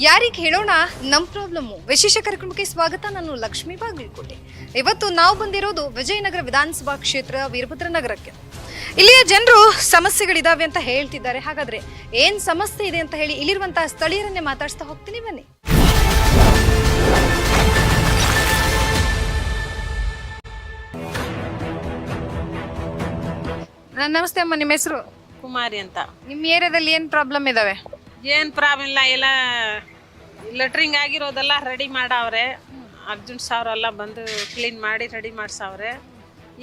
ಯಾರಿಗೆ ಹೇಳೋಣ? ನಮ್ಮ ಪ್ರಾಬ್ಲಮ್ಮು ವಿಶೇಷ ಕಾರ್ಯಕ್ರಮಕ್ಕೆ ಸ್ವಾಗತ. ನಾನು ಲಕ್ಷ್ಮೀ ಬಾಗಲಕೋಟೆ. ಇವತ್ತು ನಾವು ಬಂದಿರೋದು ವಿಜಯನಗರ ವಿಧಾನಸಭಾ ಕ್ಷೇತ್ರ ವೀರಭದ್ರ ನಗರಕ್ಕೆ. ಇಲ್ಲಿಯ ಜನರು ಸಮಸ್ಯೆಗಳಿದಾವೆ ಅಂತ ಹೇಳ್ತಿದ್ದಾರೆ. ಹಾಗಾದ್ರೆ ಏನ್ ಸಮಸ್ಯೆ ಇದೆ ಅಂತ ಹೇಳಿ ಇಲ್ಲಿರುವಂತಹ ಸ್ಥಳೀಯರನ್ನೇ ಮಾತಾಡ್ತಾ ಹೋಗ್ತೀನಿ. ಬನ್ನಿ. ನಮಸ್ತೆ ಅಮ್ಮ ನಿಮ್ಮ ಹೆಸರು? ಕುಮಾರಿ ಅಂತ. ನಿಮ್ಮ ಏರಿಯಾದಲ್ಲಿ ಏನ್ ಪ್ರಾಬ್ಲಮ್ ಇದಾವೆ? ಏನು ಪ್ರಾಬ್ಲಮ್ ಇಲ್ಲ ಎಲ್ಲ ಲೆಟ್ರಿಂಗ್ ಆಗಿರೋದೆಲ್ಲ ರೆಡಿ ಮಾಡವ್ರೆ. ಅರ್ಜುನ್ ಸಾವ್ರ ಎಲ್ಲ ಬಂದು ಕ್ಲೀನ್ ಮಾಡಿ ರೆಡಿ ಮಾಡ್ಸಾವ್ರೆ.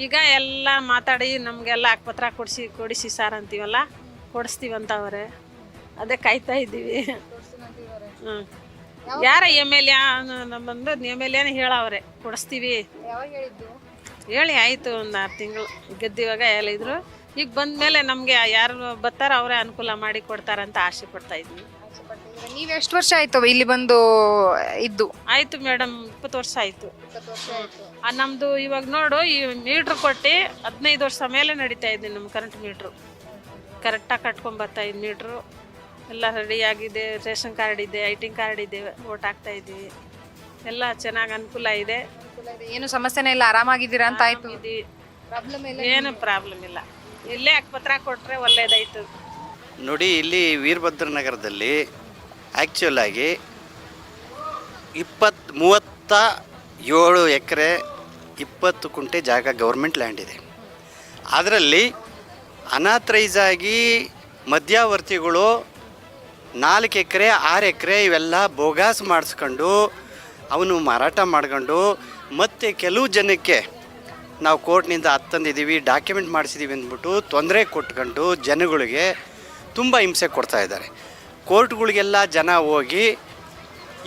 ಈಗ ಎಲ್ಲ ಮಾತಾಡಿ ನಮಗೆಲ್ಲ ಅಕ್ಪತ್ರ ಕೊಡಿಸಿ ಕೊಡಿಸಿ ಸಾರ್ ಅಂತೀವಲ್ಲ ಕೊಡಿಸ್ತೀವಂತವ್ರೆ. ಅದೇ ಕಾಯ್ತಾ ಇದ್ದೀವಿ. ಹ್ಞೂ ಯಾರ ಎಂ ಎಲ್ ಎ ಬಂದು ಎಂ ಎಲ್ ಎನೇ ಹೇಳವ್ರೆ. ಕೊಡಿಸ್ತೀವಿ. ಹೇಳಿ ಆಯಿತು ಒಂದು ಆರು ತಿಂಗಳು. ಗೆದ್ದಿವಾಗ ಹೇಳಿದ್ರು. ಈಗ ಬಂದಮೇಲೆ ನಮಗೆ ಯಾರು ಬರ್ತಾರ ಅವರೇ ಅನುಕೂಲ ಮಾಡಿ ಕೊಡ್ತಾರಂತ ಆಸೆ ಪಡ್ತಾ ಇದ್ವಿ. ನೀವ್ ಎಷ್ಟು ವರ್ಷ ಆಯ್ತು ಇಲ್ಲಿ ಬಂದು ಇದ್ದು? ಆಯ್ತು ಮೇಡಮ್ ಇಪ್ಪತ್ತು ವರ್ಷ ಆಯಿತು. ನಮ್ದು ಇವಾಗ ನೋಡು ಈ ಮೀಟ್ರ್ ಕೊಟ್ಟು ಹದಿನೈದು ವರ್ಷ ಮೇಲೆ ನಡೀತಾ ಇದ್ದೀನಿ ನಮ್ಮ ಕರೆಂಟ್ ಮೀಟ್ರು. ಕರೆಕ್ಟಾಗಿ ಕಟ್ಕೊಂಡ್ ಬರ್ತಾ ಇದ್ ಮೀಟ್ರು. ಎಲ್ಲ ರೆಡಿ ಆಗಿದೆ ರೇಷನ್ ಕಾರ್ಡ್ ಇದೆ ಐಟಿಂಗ್ ಕಾರ್ಡ್ ಇದೆ ಓಟ್ ಹಾಕ್ತಾ ಇದ್ದೀವಿ ಎಲ್ಲ ಚೆನ್ನಾಗಿ ಅನುಕೂಲ ಇದೆ. ಏನು ಸಮಸ್ಯೆನೇ ಇಲ್ಲ ಆರಾಮಾಗಿದ್ದೀರಾ ಅಂತ ಆಯ್ತು. ಇದು ಪ್ರಾಬ್ಲಮ್ ಏನು ಪ್ರಾಬ್ಲಮ್ ಇಲ್ಲ. ಇಲ್ಲೇ ಪತ್ರ ಕೊಟ್ಟರೆ ಒಳ್ಳೇದಾಯ್ತು. ನೋಡಿ, ಇಲ್ಲಿ ವೀರಭದ್ರ ನಗರದಲ್ಲಿ ಆ್ಯಕ್ಚುಲ್ ಆಗಿ ಇಪ್ಪತ್ತು ಮೂವತ್ತ ಏಳು ಎಕರೆ ಇಪ್ಪತ್ತು ಕುಂಟೆ ಜಾಗ ಗೌರ್ಮೆಂಟ್ ಲ್ಯಾಂಡ್ ಇದೆ. ಅದರಲ್ಲಿ ಅನಾಥರೈಸ್ ಆಗಿ ಮಧ್ಯವರ್ತಿಗಳು ನಾಲ್ಕು ಎಕರೆ, ಆರು ಎಕರೆ ಇವೆಲ್ಲ ಬೋಗಾಸ್ ಮಾಡಿಸ್ಕೊಂಡು ಅವನು ಮಾರಾಟ ಮಾಡ್ಕೊಂಡು ಮತ್ತು ಕೆಲವು ಜನಕ್ಕೆ ನಾವು ಕೋರ್ಟ್ನಿಂದ ಹತ್ತಂದಿದ್ದೀವಿ ಡಾಕ್ಯುಮೆಂಟ್ ಮಾಡಿಸಿದ್ದೀವಿ ಅಂದ್ಬಿಟ್ಟು ತೊಂದರೆ ಕೊಟ್ಕೊಂಡು ಜನಗಳಿಗೆ ತುಂಬ ಹಿಂಸೆ ಕೊಡ್ತಾ ಇದ್ದಾರೆ. ಕೋರ್ಟ್ಗಳಿಗೆಲ್ಲ ಜನ ಹೋಗಿ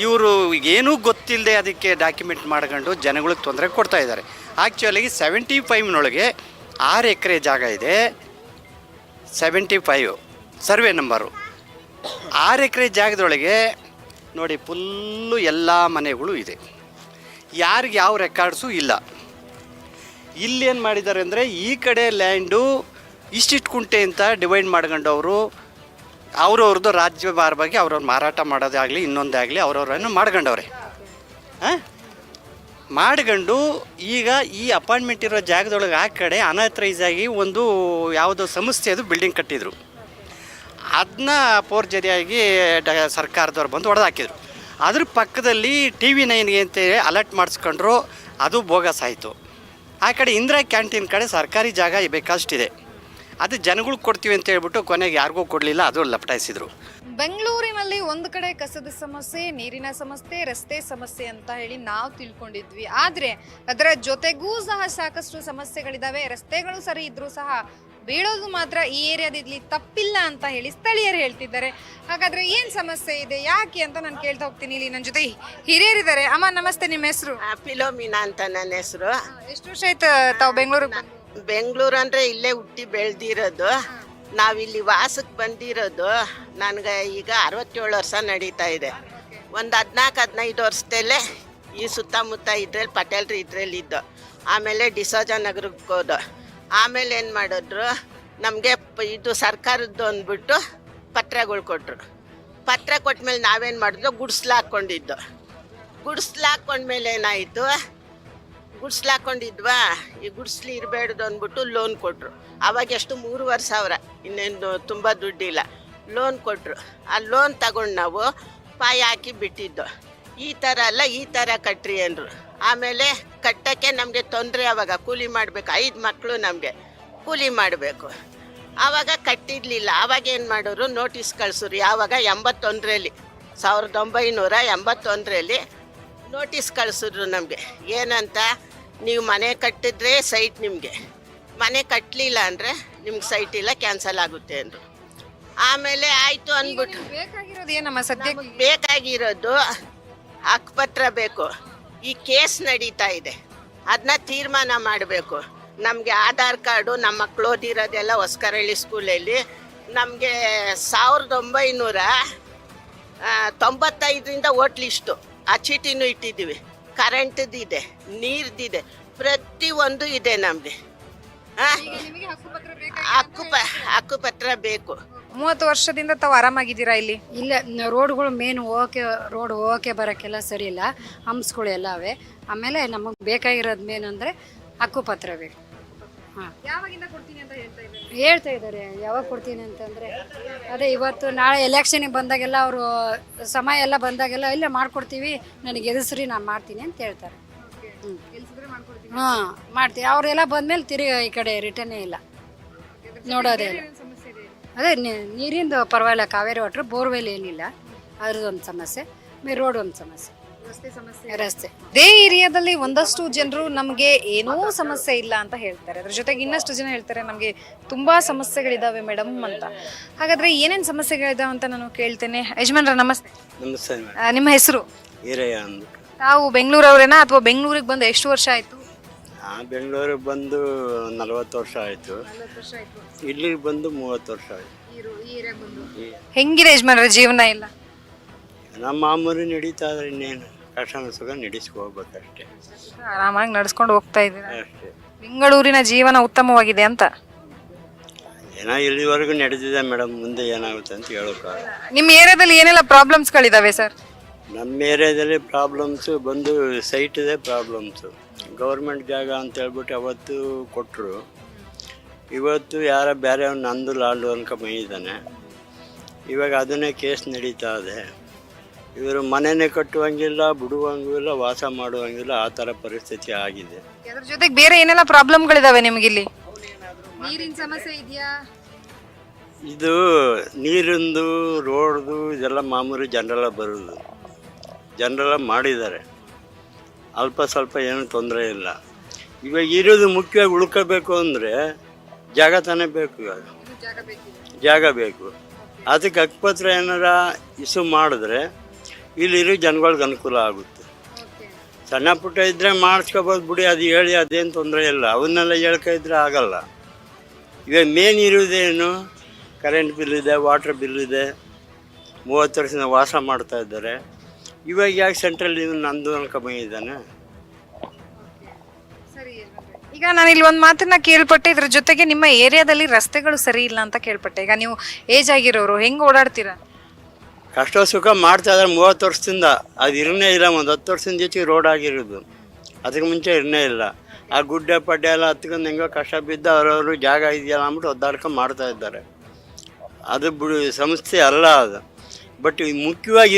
ಇವರು ಏನೂ ಗೊತ್ತಿಲ್ಲದೆ ಅದಕ್ಕೆ ಡಾಕ್ಯುಮೆಂಟ್ ಮಾಡ್ಕೊಂಡು ಜನಗಳಿಗೆ ತೊಂದರೆ ಕೊಡ್ತಾ ಇದ್ದಾರೆ. ಆ್ಯಕ್ಚುಲಾಗಿ ಸೆವೆಂಟಿ ಫೈವ್ನೊಳಗೆ ಆರು ಎಕರೆ ಜಾಗ ಇದೆ. ಸೆವೆಂಟಿ ಫೈವ್ ಸರ್ವೆ ನಂಬರು ಆರು ಎಕರೆ ಜಾಗದೊಳಗೆ ನೋಡಿ ಫುಲ್ಲು ಎಲ್ಲ ಮನೆಗಳು ಇದೆ. ಯಾರಿಗೆ ಯಾವ ರೆಕಾರ್ಡ್ಸು ಇಲ್ಲ. ಇಲ್ಲೇನು ಮಾಡಿದ್ದಾರೆ ಅಂದರೆ ಈ ಕಡೆ ಲ್ಯಾಂಡು ಇಷ್ಟಿಷ್ಟು ಕುಂಟೆ ಅಂತ ಡಿವೈಡ್ ಮಾಡ್ಕೊಂಡು ಅವರು, ಅವ್ರವ್ರದ್ದು ರಾಜ್ಯ ಭಾರವಾಗಿ ಅವ್ರವ್ರು ಮಾರಾಟ ಮಾಡೋದಾಗಲಿ ಇನ್ನೊಂದಾಗಲಿ ಅವ್ರವ್ರನ್ನು ಮಾಡ್ಕೊಂಡವ್ರೆ. ಹಾಂ? ಮಾಡ್ಕೊಂಡು ಈಗ ಈ ಅಪಾಯಿಂಟ್ಮೆಂಟ್ ಇರೋ ಜಾಗದೊಳಗೆ ಆ ಕಡೆ ಅನಾಥರೈಸ್ ಆಗಿ ಒಂದು ಯಾವುದೋ ಸಂಸ್ಥೆ ಅದು ಬಿಲ್ಡಿಂಗ್ ಕಟ್ಟಿದ್ರು. ಅದನ್ನ ಪೋರ್ಜರಿಯಾಗಿ ಡ, ಸರ್ಕಾರದವ್ರು ಬಂದು ಹೊಡೆದಾಕಿದ್ರು ಅದ್ರ ಪಕ್ಕದಲ್ಲಿ ಟಿ ವಿ ನೈನ್ಗೆ ಅಂತೇಳಿ ಅಲರ್ಟ್ ಮಾಡಿಸ್ಕೊಂಡ್ರು, ಅದು ಬೋಗಸ್ ಆಯಿತು. ಆ ಕಡೆ ಇಂದಿರಾ ಕ್ಯಾಂಟೀನ್ ಕಡೆ ಸರ್ಕಾರಿ ಜಾಗ ಬೇಕಷ್ಟಿದೆ. ಅದು ಜನಗಳಿಗೆ ಕೊಡ್ತೀವಿ ಅಂತ ಹೇಳ್ಬಿಟ್ಟು ಕೊನೆಗೆ ಯಾರಿಗೂ ಕೊಡಲಿಲ್ಲ, ಅದು ಲಪಟಾಯಿಸಿದ್ರು. ಬೆಂಗಳೂರಿನಲ್ಲಿ ಒಂದು ಕಡೆ ಕಸದ ಸಮಸ್ಯೆ, ನೀರಿನ ಸಮಸ್ಯೆ, ರಸ್ತೆ ಸಮಸ್ಯೆ ಅಂತ ಹೇಳಿ ನಾವು ತಿಳ್ಕೊಂಡಿದ್ವಿ. ಆದರೆ ಅದರ ಜೊತೆಗೂ ಸಹ ಸಾಕಷ್ಟು ಸಮಸ್ಯೆಗಳಿದ್ದಾವೆ ರಸ್ತೆಗಳು ಸರಿ ಇದ್ರೂ ಸಹ ಬೀಳೋದು ಮಾತ್ರ ಈ ಏರಿಯಾದಲ್ಲಿ ತಪ್ಪಿಲ್ಲ ಅಂತ ಹೇಳಿ ಸ್ಥಳೀಯರು ಹೇಳ್ತಿದ್ದಾರೆ. ಹಾಗಾದ್ರೆ ಏನ್ ಸಮಸ್ಯೆ ಇದೆ? ಯಾಕೆ ಅಂತ ನಾನು ಕೇಳ್ತಾ ಹೋಗ್ತೀನಿ ಇಲ್ಲಿ ನನ್ನ ಜೊತೆ ಹಿರಿಯರಿದ್ದಾರೆ. ಅಮ್ಮ ನಮಸ್ತೆ ನಿಮ್ಮ ಹೆಸರು? ಆ, ಫಿಲೋಮಿನಾ ಅಂತ ನನ್ನ ಹೆಸರು. ಎಷ್ಟು ವರ್ಷ ಆಯ್ತು ತಾವು ಬೆಂಗಳೂರಿಗೆ ಬೆಂಗಳೂರು ಅಂದ್ರೆ ಇಲ್ಲೇ ಹುಟ್ಟಿ ಬೆಳೆದಿರೋದು. ನಾವಿಲ್ಲಿ ವಾಸಕ್ಕೆ ಬಂದಿರೋದು. ನನಗೆ ಈಗ ಅರವತ್ತೇಳು ವರ್ಷ ನಡೀತಾ ಇದೆ. ಒಂದು ಹದಿನಾಲ್ಕು ಹದಿನೈದು ವರ್ಷದಲ್ಲೇ ಈ ಸುತ್ತಮುತ್ತ ಇದ್ರಲ್ಲಿ ಪಟೇಲ್ರು ಇದ್ರಲ್ಲಿ ಇದ್ದು ಆಮೇಲೆ ಡಿಸೋಜಾ ನಗರಕ್ಕೆ ಹೋದ. ಆಮೇಲೆ ಏನು ಮಾಡಿದ್ರು, ನಮಗೆ ಇದು ಸರ್ಕಾರದ್ದು ಅಂದ್ಬಿಟ್ಟು ಪತ್ರಗಳು ಕೊಟ್ಟರು ಪತ್ರ ಕೊಟ್ಮೇಲೆ ನಾವೇನು ಮಾಡಿದ್ರು ಗುಡ್ಸ್ಲು ಹಾಕ್ಕೊಂಡಿದ್ದು ಗುಡ್ಸ್ಲು ಹಾಕ್ಕೊಂಡ್ಮೇಲೆ ಏನಾಯಿತು, ಗುಡ್ಸ್ಲು ಹಾಕ್ಕೊಂಡಿದ್ವಾ ಈ ಗುಡ್ಸ್ಲು ಇರಬೇಡ್ದು ಅಂದ್ಬಿಟ್ಟು ಲೋನ್ ಕೊಟ್ಟರು ಅವಾಗ ಎಷ್ಟು, ಮೂರುವರೆ ಸಾವಿರ, ಇನ್ನೇನು ತುಂಬ ದುಡ್ಡಿಲ್ಲ. ಲೋನ್ ಕೊಟ್ಟರು ಆ ಲೋನ್ ತಗೊಂಡು ನಾವು ಪಾಯ ಹಾಕಿ ಬಿಟ್ಟಿದ್ದು. ಈ ಥರ ಅಲ್ಲ, ಈ ಥರ ಕಟ್ರಿ ಅಂದರು. ಆಮೇಲೆ ಕಟ್ಟಕ್ಕೆ ನಮಗೆ ತೊಂದರೆ ಆವಾಗ ಕೂಲಿ ಮಾಡಬೇಕು ಐದು ಮಕ್ಕಳು ನಮಗೆ ಕೂಲಿ ಮಾಡಬೇಕು. ಆವಾಗ ಕಟ್ಟಿರಲಿಲ್ಲ ಆವಾಗ ಏನು ಮಾಡೋರು ನೋಟಿಸ್ ಕಳಿಸೋರು ಯಾವಾಗ ಎಂಬತ್ತೊಂದರಲ್ಲಿ ಸಾವಿರದ ಒಂಬೈನೂರ ಎಂಬತ್ತೊಂದರಲ್ಲಿ ನೋಟಿಸ್ ಕಳಿಸಿದ್ರು ನಮಗೆ. ಏನಂತ ನೀವು ಮನೆ ಕಟ್ಟಿದ್ರೆ ಸೈಟ್ ನಿಮಗೆ. ಮನೆ ಕಟ್ಟಲಿಲ್ಲ ಅಂದರೆ ನಿಮ್ಗೆ ಸೈಟ್ ಇಲ್ಲ ಕ್ಯಾನ್ಸಲ್ ಆಗುತ್ತೆ ಅಂದರು. ಆಮೇಲೆ ಆಯಿತು ಅಂದ್ಬಿಟ್ಟು ಬೇಕಾಗಿರೋದು ಏನಮ್ಮ ಸದ್ಯಕ್ಕೆ? ನಮಗೆ ಬೇಕಾಗಿರೋದು ಹಕ್ಕುಪತ್ರ ಬೇಕು. ಈ ಕೇಸ್ ನಡೀತಾ ಇದೆ. ಅದನ್ನ ತೀರ್ಮಾನ ಮಾಡಬೇಕು. ನಮಗೆ ಆಧಾರ್ ಕಾರ್ಡು ನಮ್ಮ ಮಕ್ಕಳು ಓದಿರೋದೆಲ್ಲ ಹೊಸ್ಕರಳ್ಳಿ ಸ್ಕೂಲಲ್ಲಿ. ನಮಗೆ ಸಾವಿರದ ಒಂಬೈನೂರ ತೊಂಬತ್ತೈದರಿಂದ ಓಟ್ ಲಿಸ್ಟು. ಆ ಚೀಟಿನೂ ಇಟ್ಟಿದ್ದೀವಿ. ಕರೆಂಟ್ದಿದೆ ನೀರ್ದಿದೆ ಪ್ರತಿಯೊಂದು ಇದೆ ನಮಗೆ. ನಿಮಗೆ ಹಕ್ಕುಪತ್ರ ಹಕ್ಕು ಪ ಹಕ್ಕುಪತ್ರ ಬೇಕು. ಮೂವತ್ತು ವರ್ಷದಿಂದ ತಾವು ಆರಾಮಾಗಿದ್ದೀರಾ ಇಲ್ಲಿ? ಇಲ್ಲ ನ- ರೋಡ್ಗಳು ಮೇನ್ ಹೋಗೋಕೆ ರೋಡ್ ಹೋಗೋಕೆ ಬರೋಕ್ಕೆಲ್ಲ ಸರಿ ಇಲ್ಲ. ಹಂಪ್ಸ್ಗಳು ಎಲ್ಲ ಅವೆ. ಆಮೇಲೆ ನಮಗೆ ಬೇಕಾಗಿರೋದು ಮೇನ್ ಅಂದರೆ ಹಕ್ಕುಪತ್ರ ಬೇಕು. ಹಾಂ. ಯಾವಾಗಿಂದ ಕೊಡ್ತೀನಿ ಅಂತ ಹೇಳ್ತಾ ಇದ್ದಾರೆ? ಹೇಳ್ತಾ ಇದ್ದಾರೆ. ಯಾವಾಗ ಕೊಡ್ತೀನಿ ಅಂತಂದರೆ ಅದೇ ಇವತ್ತು ನಾಳೆ ಎಲೆಕ್ಷನಿಗೆ ಬಂದಾಗೆಲ್ಲ ಅವರು ಸಮಯ ಎಲ್ಲ ಬಂದಾಗೆಲ್ಲ ಇಲ್ಲ ಮಾಡ್ಕೊಡ್ತೀವಿ ನನಗೆ ಎದುರಿಸ್ರಿ ನಾನು ಮಾಡ್ತೀನಿ ಅಂತ ಹೇಳ್ತಾರೆ. ಹ್ಞೂ ಹಾಂ ಮಾಡ್ತೀವಿ. ಅವರೆಲ್ಲ ಬಂದಮೇಲೆ ತಿರುಗಿ ಈ ಕಡೆ ರಿಟರ್ನೇ ಇಲ್ಲ. ನೋಡೋದೇ ಇಲ್ಲ. ಅದೇ ನೀ- ನೀರಿಂದು ಪರವಾಗಿಲ್ಲ. ಕಾವೇರಿ ವಾಟ್ರ್ ಬೋರ್ವೆಲ್ ಏನಿಲ್ಲ. ಅದ್ರದ್ದೊಂದು ಸಮಸ್ಯೆ. ಮೇ ರೋಡ್ ಒಂದು ಸಮಸ್ಯೆ ರಸ್ತೆ. ಇದೇ ಏರಿಯಾದಲ್ಲಿ ಒಂದಷ್ಟು ಜನರು ನಮಗೆ ಏನೂ ಸಮಸ್ಯೆ ಇಲ್ಲ ಅಂತ ಹೇಳ್ತಾರೆ. ಅದ್ರ ಜೊತೆಗೆ ಇನ್ನಷ್ಟು ಜನ ಹೇಳ್ತಾರೆ ನಮಗೆ ತುಂಬಾ ಸಮಸ್ಯೆಗಳಿದಾವೆ ಮೇಡಮ್ ಅಂತ. ಹಾಗಾದ್ರೆ ಏನೇನು ಸಮಸ್ಯೆಗಳಿದಾವೆ ಅಂತ ನಾನು ಕೇಳ್ತೇನೆ. ಯಜಮಾನ್ರ ನಮಸ್ತೆ. ನಮಸ್ತೆ ಆ, ನಿಮ್ಮ ಹೆಸರು? ಈರಯ್ಯ ಅಂದ್ಬಿಟ್ಟು. ತಾವು ಬೆಂಗಳೂರವರೇನಾ? ಅಥವಾ ಬೆಂಗಳೂರಿಗೆ ಬಂದು ಎಷ್ಟು ವರ್ಷ ಆಯ್ತು? ಬೆಂಗಳೂರಿಗೆ ಬಂದು ನಲವತ್ತು ವರ್ಷ ಆಯಿತು. ಇಲ್ಲಿಗೆ ಬಂದು ಮೂವತ್ತು ವರ್ಷ ಆಯಿತು. ಹೆಂಗಿದೆ ಯಜಮಾನ್ರ ಜೀವನ ಇಲ್ಲ ನಮ್ಮ ಮಾಮೂಲಿ ನಡೀತಾ ಇದ್ರೆ ಇನ್ನೇನು ಕಷ್ಟ ಸುಖ ನಡೆಸ್ಕೋಬೇಕಷ್ಟೇ. ಆರಾಮಾಗಿ ನಡೆಸ್ಕೊಂಡು ಹೋಗ್ತಾ ಇದ್ದೀರಾ? ಅಷ್ಟೇ. ಬೆಂಗಳೂರಿನ ಜೀವನ ಉತ್ತಮವಾಗಿದೆ ಅಂತ? ಏನೋ ಇಲ್ಲಿವರೆಗೂ ನಡೆದಿದೆ ಮೇಡಮ್ ಮುಂದೆ ಏನಾಗುತ್ತೆ ಅಂತ ಹೇಳೋಕ್ಕಾಗಲ್ಲ ನಿಮ್ಮ ಏರಿಯಾದಲ್ಲಿ ಏನೆಲ್ಲ ಪ್ರಾಬ್ಲಮ್ಸ್ಗಳಿದಾವೆ ಸರ್? ನಮ್ಮ ಏರಿಯಾದಲ್ಲಿ ಪ್ರಾಬ್ಲಮ್ಸು ಬಂದು ಸೈಟ್ ಇದೆ ಪ್ರಾಬ್ಲಮ್ಸು ಗೌರ್ಮೆಂಟ್ ಜಾಗ ಅಂತ ಹೇಳ್ಬಿಟ್ಟು ಅವತ್ತು ಕೊಟ್ಟರು ಇವತ್ತು ಯಾರ ಬೇರೆ ನಂದು ಲಾಲ್ಡು ಅನ್ಕ ಮೈದಾನೆ ಇವಾಗ ಅದನ್ನೇ ಕೇಸ್ ನಡೀತಾ ಇದೆ. ಇವರು ಮನೆನೇ ಕಟ್ಟುವಂಗಿಲ್ಲ ಬಿಡುವಂಗಿಲ್ಲ ವಾಸ ಮಾಡುವಂಗಿಲ್ಲ ಆ ಥರ ಪರಿಸ್ಥಿತಿ ಆಗಿದೆ. ಅದ್ರ ಜೊತೆಗೆ ಬೇರೆ ಏನೆಲ್ಲ ಪ್ರಾಬ್ಲಮ್ಗಳಿದಾವೆ ನಿಮಗಿಲ್ಲಿ? ನೀರಿನ ಸಮಸ್ಯೆ ಇದೆಯಾ? ಇದು ನೀರಿಂದು ರೋಡ್ದು ಇದೆಲ್ಲ ಮಾಮೂಲಿ ಜನರೆಲ್ಲ ಬರೋದು. ಜನರೆಲ್ಲ ಮಾಡಿದ್ದಾರೆ. ಅಲ್ಪ ಸ್ವಲ್ಪ ಏನು ತೊಂದರೆ ಇಲ್ಲ. ಇವಾಗ ಇರೋದು ಮುಖ್ಯವಾಗಿ ಉಳ್ಕೋಬೇಕು ಅಂದರೆ ಜಾಗ ತಾನೇ ಬೇಕು ಇವಾಗ. ಜಾಗ ಬೇಕು. ಅದಕ್ಕೆ ಅಕ್ಕಪತ್ರ ಏನಾರ ಇಸು ಮಾಡಿದ್ರೆ ಇಲ್ಲಿರೋ ಜನಗಳಿಗೆ ಅನುಕೂಲ ಆಗುತ್ತೆ. ಸಣ್ಣ ಪುಟ್ಟ ಇದ್ದರೆ ಮಾಡಿಸ್ಕೋಬೋದು ಬಿಡಿ, ಅದು ಹೇಳಿ, ಅದೇನು ತೊಂದರೆ ಇಲ್ಲ. ಅವನ್ನೆಲ್ಲ ಹೇಳ್ಕ ಇದ್ರೆ ಆಗಲ್ಲ. ಇವಾಗ ಮೇನ್ ಇರೋದೇನು ಕರೆಂಟ್ ಬಿಲ್ ಇದೆ ವಾಟ್ರ್ ಬಿಲ್ ಇದೆ. ಮೂವತ್ತು ವರ್ಷದಿಂದ ವಾಸ ಮಾಡ್ತಾ ಇದ್ದಾರೆ. ಇವಾಗ ಯಾಕೆ ಸೆಂಟ್ರಲ್ ಇವ್ನು ನಂದು ಅನ್ಕೊ ಬಂದಿದ್ದಾನೆ? ಈಗ ನಾನು ಇಲ್ಲಿ ಒಂದು ಮಾತನ್ನ ಕೇಳ್ಪಟ್ಟೆ ಇದ್ರ ಜೊತೆಗೆ ನಿಮ್ಮ ಏರಿಯಾದಲ್ಲಿ ರಸ್ತೆಗಳು ಸರಿ ಇಲ್ಲ ಅಂತ ಕೇಳ್ಪಟ್ಟೆ. ಈಗ ನೀವು ಏಜ್ ಆಗಿರೋರು ಹೆಂಗ್ ಓಡಾಡ್ತೀರಾ? ಕಷ್ಟ ಸುಖ ಮಾಡ್ತಾ ಇದ್ದಾರೆ ಮೂವತ್ತು ವರ್ಷದಿಂದ. ಅದು ಇರನೇ ಇಲ್ಲ ಒಂದು ಹತ್ತು ವರ್ಷದಿಂದ ಜೊತೆಗೆ ರೋಡ್ ಆಗಿರೋದು. ಅದಕ್ಕೆ ಮುಂಚೆ ಇರನೇ ಇಲ್ಲ. ಆ ಗುಡ್ಡೆ ಪಡ್ಡೆ ಎಲ್ಲ ಹತ್ಕೊಂಡು ಹೆಂಗೋ ಕಷ್ಟ ಬಿದ್ದು ಅವರವರು ಜಾಗ ಇದೆಯಲ್ಲ ಅಂದ್ಬಿಟ್ಟು ಒದ್ದಾಡ್ಕೊಂಡು ಮಾಡ್ತಾ ಇದ್ದಾರೆ. ಅದು ಬಿಡು ಸಂಸ್ಥೆ ಅಲ್ಲ ಅದು. ಬಟ್ ಮುಖ್ಯವಾಗಿ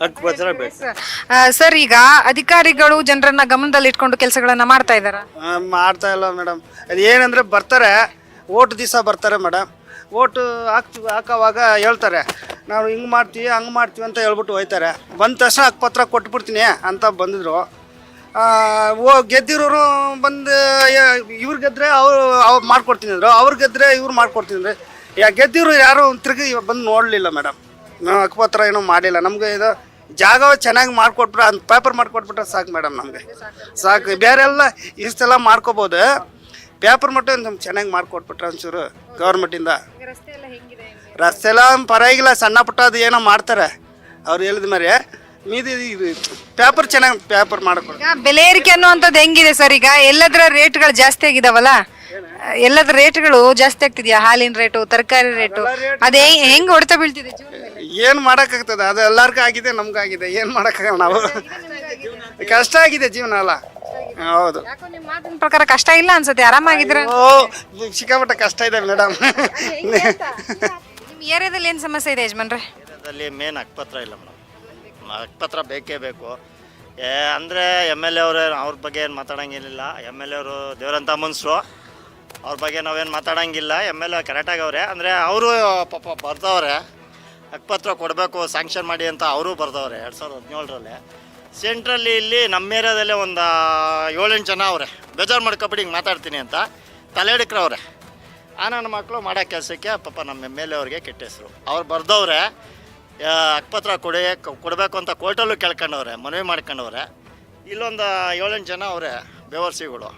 ಬೇಕು ಸರ್ ಈಗ ಅಧಿಕಾರಿಗಳು ಜನರನ್ನ ಗಮನದಲ್ಲಿ ಇಟ್ಕೊಂಡು ಕೆಲಸಗಳನ್ನ ಮಾಡ್ತಾ ಇದ್ದಾರಾ? ಆ, ಮಾಡ್ತಾ ಇಲ್ಲ ಮೇಡಮ್. ಅದು ಏನಂದ್ರೆ ಬರ್ತಾರೆ ಓಟ್ ದಿವಸ ಬರ್ತಾರೆ ಮೇಡಮ್. ಓಟು ಹಾಕ್ತಿ ಹಾಕೋವಾಗ ಹೇಳ್ತಾರೆ ನಾವು ಹಿಂಗೆ ಮಾಡ್ತೀವಿ ಹಂಗೆ ಮಾಡ್ತೀವಿ ಅಂತ ಹೇಳ್ಬಿಟ್ಟು ಹೋಯ್ತಾರೆ. ಬಂದ ತಕ್ಷಣ ಹಕ್ಕುಪತ್ರ ಕೊಟ್ಬಿಡ್ತೀನಿ ಅಂತ ಬಂದಿದ್ರು. ಆ, ಓ ಗೆದ್ದಿರೋರು ಬಂದು ಇವ್ರು ಗೆದ್ದರೆ ಅವರು ಅವ್ರು ಮಾಡ್ಕೊಡ್ತೀನಿ ಅಂದರು. ಅವ್ರು ಗೆದ್ರೆ ಇವ್ರು ಮಾಡ್ಕೊಡ್ತೀನಿ ಅಂದ್ರೆ. ಯಾ ಗೆದ್ದಿರು ಯಾರು ತಿರುಗಿ ಬಂದು ನೋಡಲಿಲ್ಲ ಮೇಡಮ್. ನಾವು ಹಕ್ಕುಪತ್ರ ಏನೂ ಮಾಡಿಲ್ಲ. ನಮಗೆ ಇದು ಜಾಗ ಚೆನ್ನಾಗಿ ಮಾಡಿಕೊಟ್ಬಿಟ್ರೆ ಅದು ಪೇಪರ್ ಮಾಡಿಕೊಟ್ಬಿಟ್ರೆ ಸಾಕು ಮೇಡಮ್ ನಮಗೆ. ಸಾಕು. ಬೇರೆ ಎಲ್ಲ ಇಷ್ಟೆಲ್ಲ ಮಾಡ್ಕೋಬೋದು. ಪೇಪರ್ ಮಟ್ಟ ನಮ್ಗೆ ಚೆನ್ನಾಗಿ ಮಾಡಿಕೊಟ್ಬಿಟ್ರೆ ಒಂಚೂರು ಗೌರ್ಮೆಂಟಿಂದ ರಸ್ತೆ ಎಲ್ಲ ಪರವಾಗಿಲ್ಲ. ಸಣ್ಣ ಪುಟ್ಟ ಅದು ಏನೋ ಮಾಡ್ತಾರೆ. ಅವ್ರು ಹೇಳಿದ ಮೇಲೆ ಮೀದಿ ಪೇಪರ್ ಚೆನ್ನಾಗಿ ಪೇಪರ್ ಮಾಡ್ಕೊಡ್ತಾರೆ ಬೆಲೆ ಏರಿಕೆ ಅನ್ನುವಂಥದ್ದು ಹೆಂಗಿದೆ ಸರ್ ಈಗ? ಎಲ್ಲದರ ರೇಟ್ಗಳು ಜಾಸ್ತಿ ಆಗಿದಾವಲ್ಲ? ಎಲ್ಲದರ ರೇಟ್ಗಳು ಜಾಸ್ತಿ ಆಗ್ತಿದ್ಯಾ? ಹಾಲಿನ ರೇಟು ತರಕಾರಿ ರೇಟು? ಅದೇ ಹೆಂಗ್ ಹೊಡೆತ ಬೀಳ್ತಿದೆ ಏನ್ ಮೇಲೆ? ಏನು ಮಾಡೋಕ್ಕಾಗ್ತದೆ? ಅದು ಎಲ್ಲರಿಗೂ ಆಗಿದೆ ನಮ್ಗಾಗಿದೆ. ಏನು ಮಾಡೋಕ್ಕಾಗಲ್ಲ ನಾವು? ಕಷ್ಟ ಆಗಿದೆ ಜೀವನ ಅಲ್ಲ ಹೌದು. ಯಾಕೋ ನಿಮ್ಮ ಮಾತಿನ ಪ್ರಕಾರ ಕಷ್ಟ ಇಲ್ಲ ಅನ್ಸುತ್ತೆ. ಆರಾಮಾಗಿದ್ರೆ ಓ ಸಿಕ್ಕಾಪಟ್ಟೆ ಕಷ್ಟ ಇದೆ ಮೇಡಮ್. ನಿಮ್ಮ ಏರಿಯಾದಲ್ಲಿ ಏನ್ ಸಮಸ್ಯೆ ಇದೆ ಯಜಮಾನ್ರೆ? ಏರಿಯಾದಲ್ಲಿ ಮೇನ್ ಅಕ್ಪತ್ರ ಇಲ್ಲ ಮೇಡಮ್. ಹಕ್ಪತ್ರ ಬೇಕೇ ಬೇಕು. ಏ ಅಂದರೆ ಎಂ ಎಲ್ ಎ ಅವರು ಅವ್ರ ಬಗ್ಗೆ ಏನು ಮಾತಾಡಂಗಿಲ್ಲ ಎಂ ಎಲ್ ಎ ಅವರು ದೇವರಂತ ಮನುಷ್ಯರು ಅವ್ರ ಬಗ್ಗೆ ನಾವೇನು ಮಾತಾಡೋಂಗಿಲ್ಲ. ಎಂ ಎಲ್ ಎ ಕರೆಕ್ಟಾಗಿ ಅವ್ರೆ ಅಂದರೆ ಅವರು ಪಾಪ ಬರ್ದವ್ರೆ. ಹಕ್ಪತ್ರ ಕೊಡಬೇಕು ಸ್ಯಾಂಕ್ಷನ್ ಮಾಡಿ ಅಂತ ಅವರು ಬರ್ದವ್ರೆ ಎರಡು ಸಾವಿರದ ಹದಿನೇಳರಲ್ಲಿ. ಸೆಂಟ್ರಲ್ಲಿ ಇಲ್ಲಿ ನಮ್ಮ ಏರಿಯಾದಲ್ಲೇ ಒಂದು ಏಳೆಂಟು ಜನ ಅವರೇ. ಬೇಜಾರು ಮಾಡ್ಕೊಬಿಟ್ಟು ಹಿಂಗೆ ಮಾತಾಡ್ತೀನಿ ಅಂತ ತಲೆ ಹಿಡಿಕ್ರವ್ರೆ ಆ ನನ್ನ ಮಕ್ಕಳು ಮಾಡೋ ಕೆಲಸಕ್ಕೆ ಪಾಪ ನಮ್ಮ ಎಂ ಎಲ್ ಎ ಅವ್ರಿಗೆ ಕೆಟ್ಟ ಹೆಸರು. ಅವ್ರು ಬರ್ದವ್ರೆ ಹಕ್ಪತ್ರ ಕೊಡಿ ಕೊಡಬೇಕು ಅಂತ ಕೋರ್ಟಲ್ಲೂ ಕೇಳ್ಕೊಂಡವ್ರೆ, ಮನವಿ ಮಾಡ್ಕೊಂಡವ್ರೆ. ಇಲ್ಲೊಂದು ಏಳೆಂಟು ಜನ ಅವರೇ, ಬೇವರ್ಸಿಗಳು.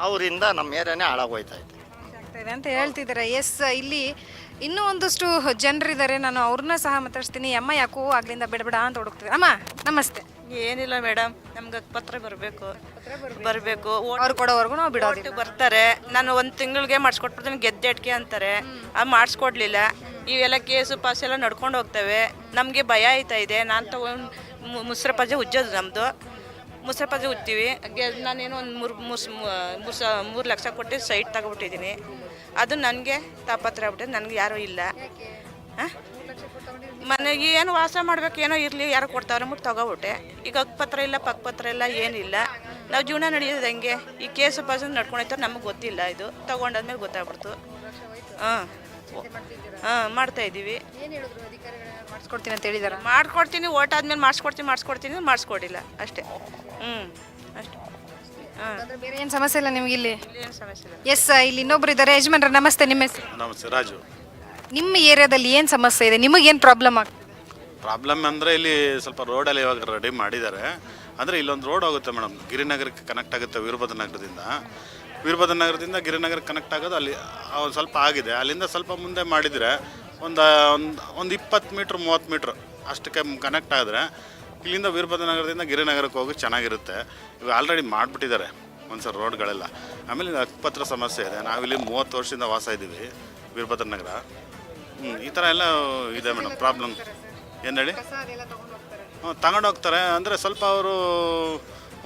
ಅವರಿಂದ ನಮ್ಮ ಏರಿಯಾನೇ ಹಾಳಾಗೋಯ್ತಾ ಇದೆ. ಆಗ್ತಾಯಿದೆ ಅಂತ ಹೇಳ್ತಿದ್ದಾರೆ. ಎಸ್ ಇಲ್ಲಿ ಇನ್ನೂ ಒಂದಷ್ಟು ಜನರಿದ್ದಾರೆ. ನಾನು ಅವ್ರನ್ನ ಸಹ ಮಾತಾಡ್ಸ್ತೀನಿ. ಅಮ್ಮ ಯಾಕೋ ಆಗ್ಲಿಂದ ಬಿಡಬೇಡ ಅಂತ ಹುಡುಕ್ತಿದೆ. ಅಮ್ಮ ನಮಸ್ತೆ. ಏನಿಲ್ಲ ಮೇಡಮ್ ನಮ್ಗೆ ಪತ್ರ ಬರಬೇಕು. ಬರಬೇಕು. ಅವ್ರು ಕೊಡೋವರೆಗೂ ನಾವು ಬಿಡೋದು ಬರ್ತಾರೆ. ನಾನು ಒಂದು ತಿಂಗಳಿಗೆ ಮಾಡಿಸ್ಕೊಟ್ಬಿಡ್ತೀನಿ. ಗೆದ್ದೆಟ್ಕೆ ಅಂತಾರೆ. ಅದು ಮಾಡಿಸ್ಕೊಡ್ಲಿಲ್ಲ. ಇವೆಲ್ಲ ಕೇಸು ಪಾಸ್ ಎಲ್ಲ ನಡ್ಕೊಂಡು ಹೋಗ್ತವೆ. ನಮಗೆ ಭಯ ಆಯ್ತಾ ಇದೆ. ನಾನು ತಗೊಂಡು ಮುಸ್ರ ಪಜೆ ಉಜ್ಜೋದು ನಮ್ಮದು ಮುಸ್ರೆ ಪಜೆ ಉತ್ತೀವಿ ನಾನೇನು ಒಂದು ಮೂರು ಮುಸ್ ಸ ಮೂರು ಲಕ್ಷ ಕೊಟ್ಟು ಸೈಟ್ ತಗೊಬಿಟ್ಟಿದ್ದೀನಿ ಅದು ನನಗೆ ತಾಪತ್ರ ಆಗ್ಬಿಟ್ಟು, ನನಗೆ ಯಾರೂ ಇಲ್ಲ. ಹಾಂ? ಮನೆಗೆ ಏನು ವಾಸ ಮಾಡ್ಬೇಕು ಏನೋ ಇರಲಿ, ಯಾರು ಕೊಡ್ತಾವ್ರೆ ಅಂದ್ಬಿಟ್ಟು ತಗೋಬಿಟ್ಟೆ ಈಗ ಪತ್ರ ಇಲ್ಲ ಪತ್ರ ಇಲ್ಲ, ಏನಿಲ್ಲ. ನಾವು ಜೀವನ ನಡೆಯೋದು ಹೆಂಗೆ? ಈ ಕೇಸು ಪಾಸು ನಡ್ಕೊಂಡೈತೋ ನಮಗೆ ಗೊತ್ತಿಲ್ಲ ಇದು. ತೊಗೊಂಡಾದ್ಮೇಲೆ ಗೊತ್ತಾಗ್ಬಿಡ್ತು. ಹಾಂ. ಹಾಂ ಮಾಡ್ತಾ ಇದ್ದೀವಿ. ಮಾಡಿಸ್ಕೊಡ್ತೀನಿ ಅಂತ ಹೇಳಿದಾರ? ಮಾಡ್ಕೊಡ್ತೀನಿ ಓಟ್ ಆದ್ಮೇಲೆ ಮಾಡಿಸ್ಕೊಡ್ತೀನಿ ಮಾಡಿಸ್ಕೊಡ್ತೀನಿ ಮಾಡಿಸ್ಕೊಡಿಲ್ಲ. ಅಷ್ಟೇ. ಹ್ಞೂ ಅಷ್ಟೇ. ಹಾಂ. ಬೇರೆ ಏನು ಸಮಸ್ಯೆ ಇಲ್ಲ ನಿಮ್ಗೆ ಇಲ್ಲಿ? ಏನು ಸಮಸ್ಯೆ ಇಲ್ಲ. ಎಸ್ ಇಲ್ಲಿ ಇನ್ನೊಬ್ರು ಇದ್ದಾರೆ. ಯಜಮಾನ್ರ ನಮಸ್ತೆ ನಿಮ್ಮ ಹೆಸರು? ನಮಸ್ತೆ ರಾಜು. ನಿಮ್ಮ ಏರಿಯಾದಲ್ಲಿ ಏನು ಸಮಸ್ಯೆ ಇದೆ? ನಿಮಗೇನು ಪ್ರಾಬ್ಲಮ್ ಆಗ್ತದೆ? ಪ್ರಾಬ್ಲಮ್ ಅಂದರೆ ಇಲ್ಲಿ ಸ್ವಲ್ಪ ರೋಡಲ್ಲಿ ಇವಾಗ ರೆಡಿ ಮಾಡಿದ್ದಾರೆ. ಅಂದರೆ ಇಲ್ಲೊಂದು ರೋಡ್ ಹೋಗುತ್ತೆ ಮೇಡಮ್ ಗಿರಿನಗರಕ್ಕೆ ಕನೆಕ್ಟ್ ಆಗುತ್ತೆ ವೀರಭದ್ರ ನಗರದಿಂದ. ವೀರಭದ್ರ ನಗರದಿಂದ ಗಿರಿನಗರಕ್ಕೆ ಕನೆಕ್ಟ್ ಆಗೋದು ಅಲ್ಲಿ ಒಂದು ಸ್ವಲ್ಪ ಆಗಿದೆ. ಅಲ್ಲಿಂದ ಸ್ವಲ್ಪ ಮುಂದೆ ಮಾಡಿದರೆ ಒಂದು ಒಂದು ಒಂದು ಇಪ್ಪತ್ತು ಮೀಟ್ರ್ ಮೂವತ್ತು ಮೀಟ್ರ್ ಅಷ್ಟಕ್ಕೆ ಕನೆಕ್ಟ್ ಆದರೆ ಇಲ್ಲಿಂದ ವೀರಭದ್ರ ನಗರದಿಂದ ಗಿರಿನಗರಕ್ಕೆ ಹೋಗಿ ಚೆನ್ನಾಗಿರುತ್ತೆ. ಇವಾಗ ಆಲ್ರೆಡಿ ಮಾಡಿಬಿಟ್ಟಿದ್ದಾರೆ ಒಂದ್ಸಲ ರೋಡ್ಗಳೆಲ್ಲ ಆಮೇಲೆ ಇದು ಹಕ್ಕುಪತ್ರ ಸಮಸ್ಯೆ ಇದೆ. ನಾವಿಲ್ಲಿ ಮೂವತ್ತು ವರ್ಷದಿಂದ ವಾಸ ಇದ್ದೀವಿ ವೀರಭದ್ರ ನಗರ ಹ್ಞೂ ಈ ಥರ ಎಲ್ಲ ಇದೆ ಮೇಡಮ್ ಪ್ರಾಬ್ಲಮ್ ಏನು ಹೇಳಿ? ಹ್ಞೂ ತಗೊಂಡು ಹೋಗ್ತಾರೆ. ಅಂದರೆ ಸ್ವಲ್ಪ ಅವರು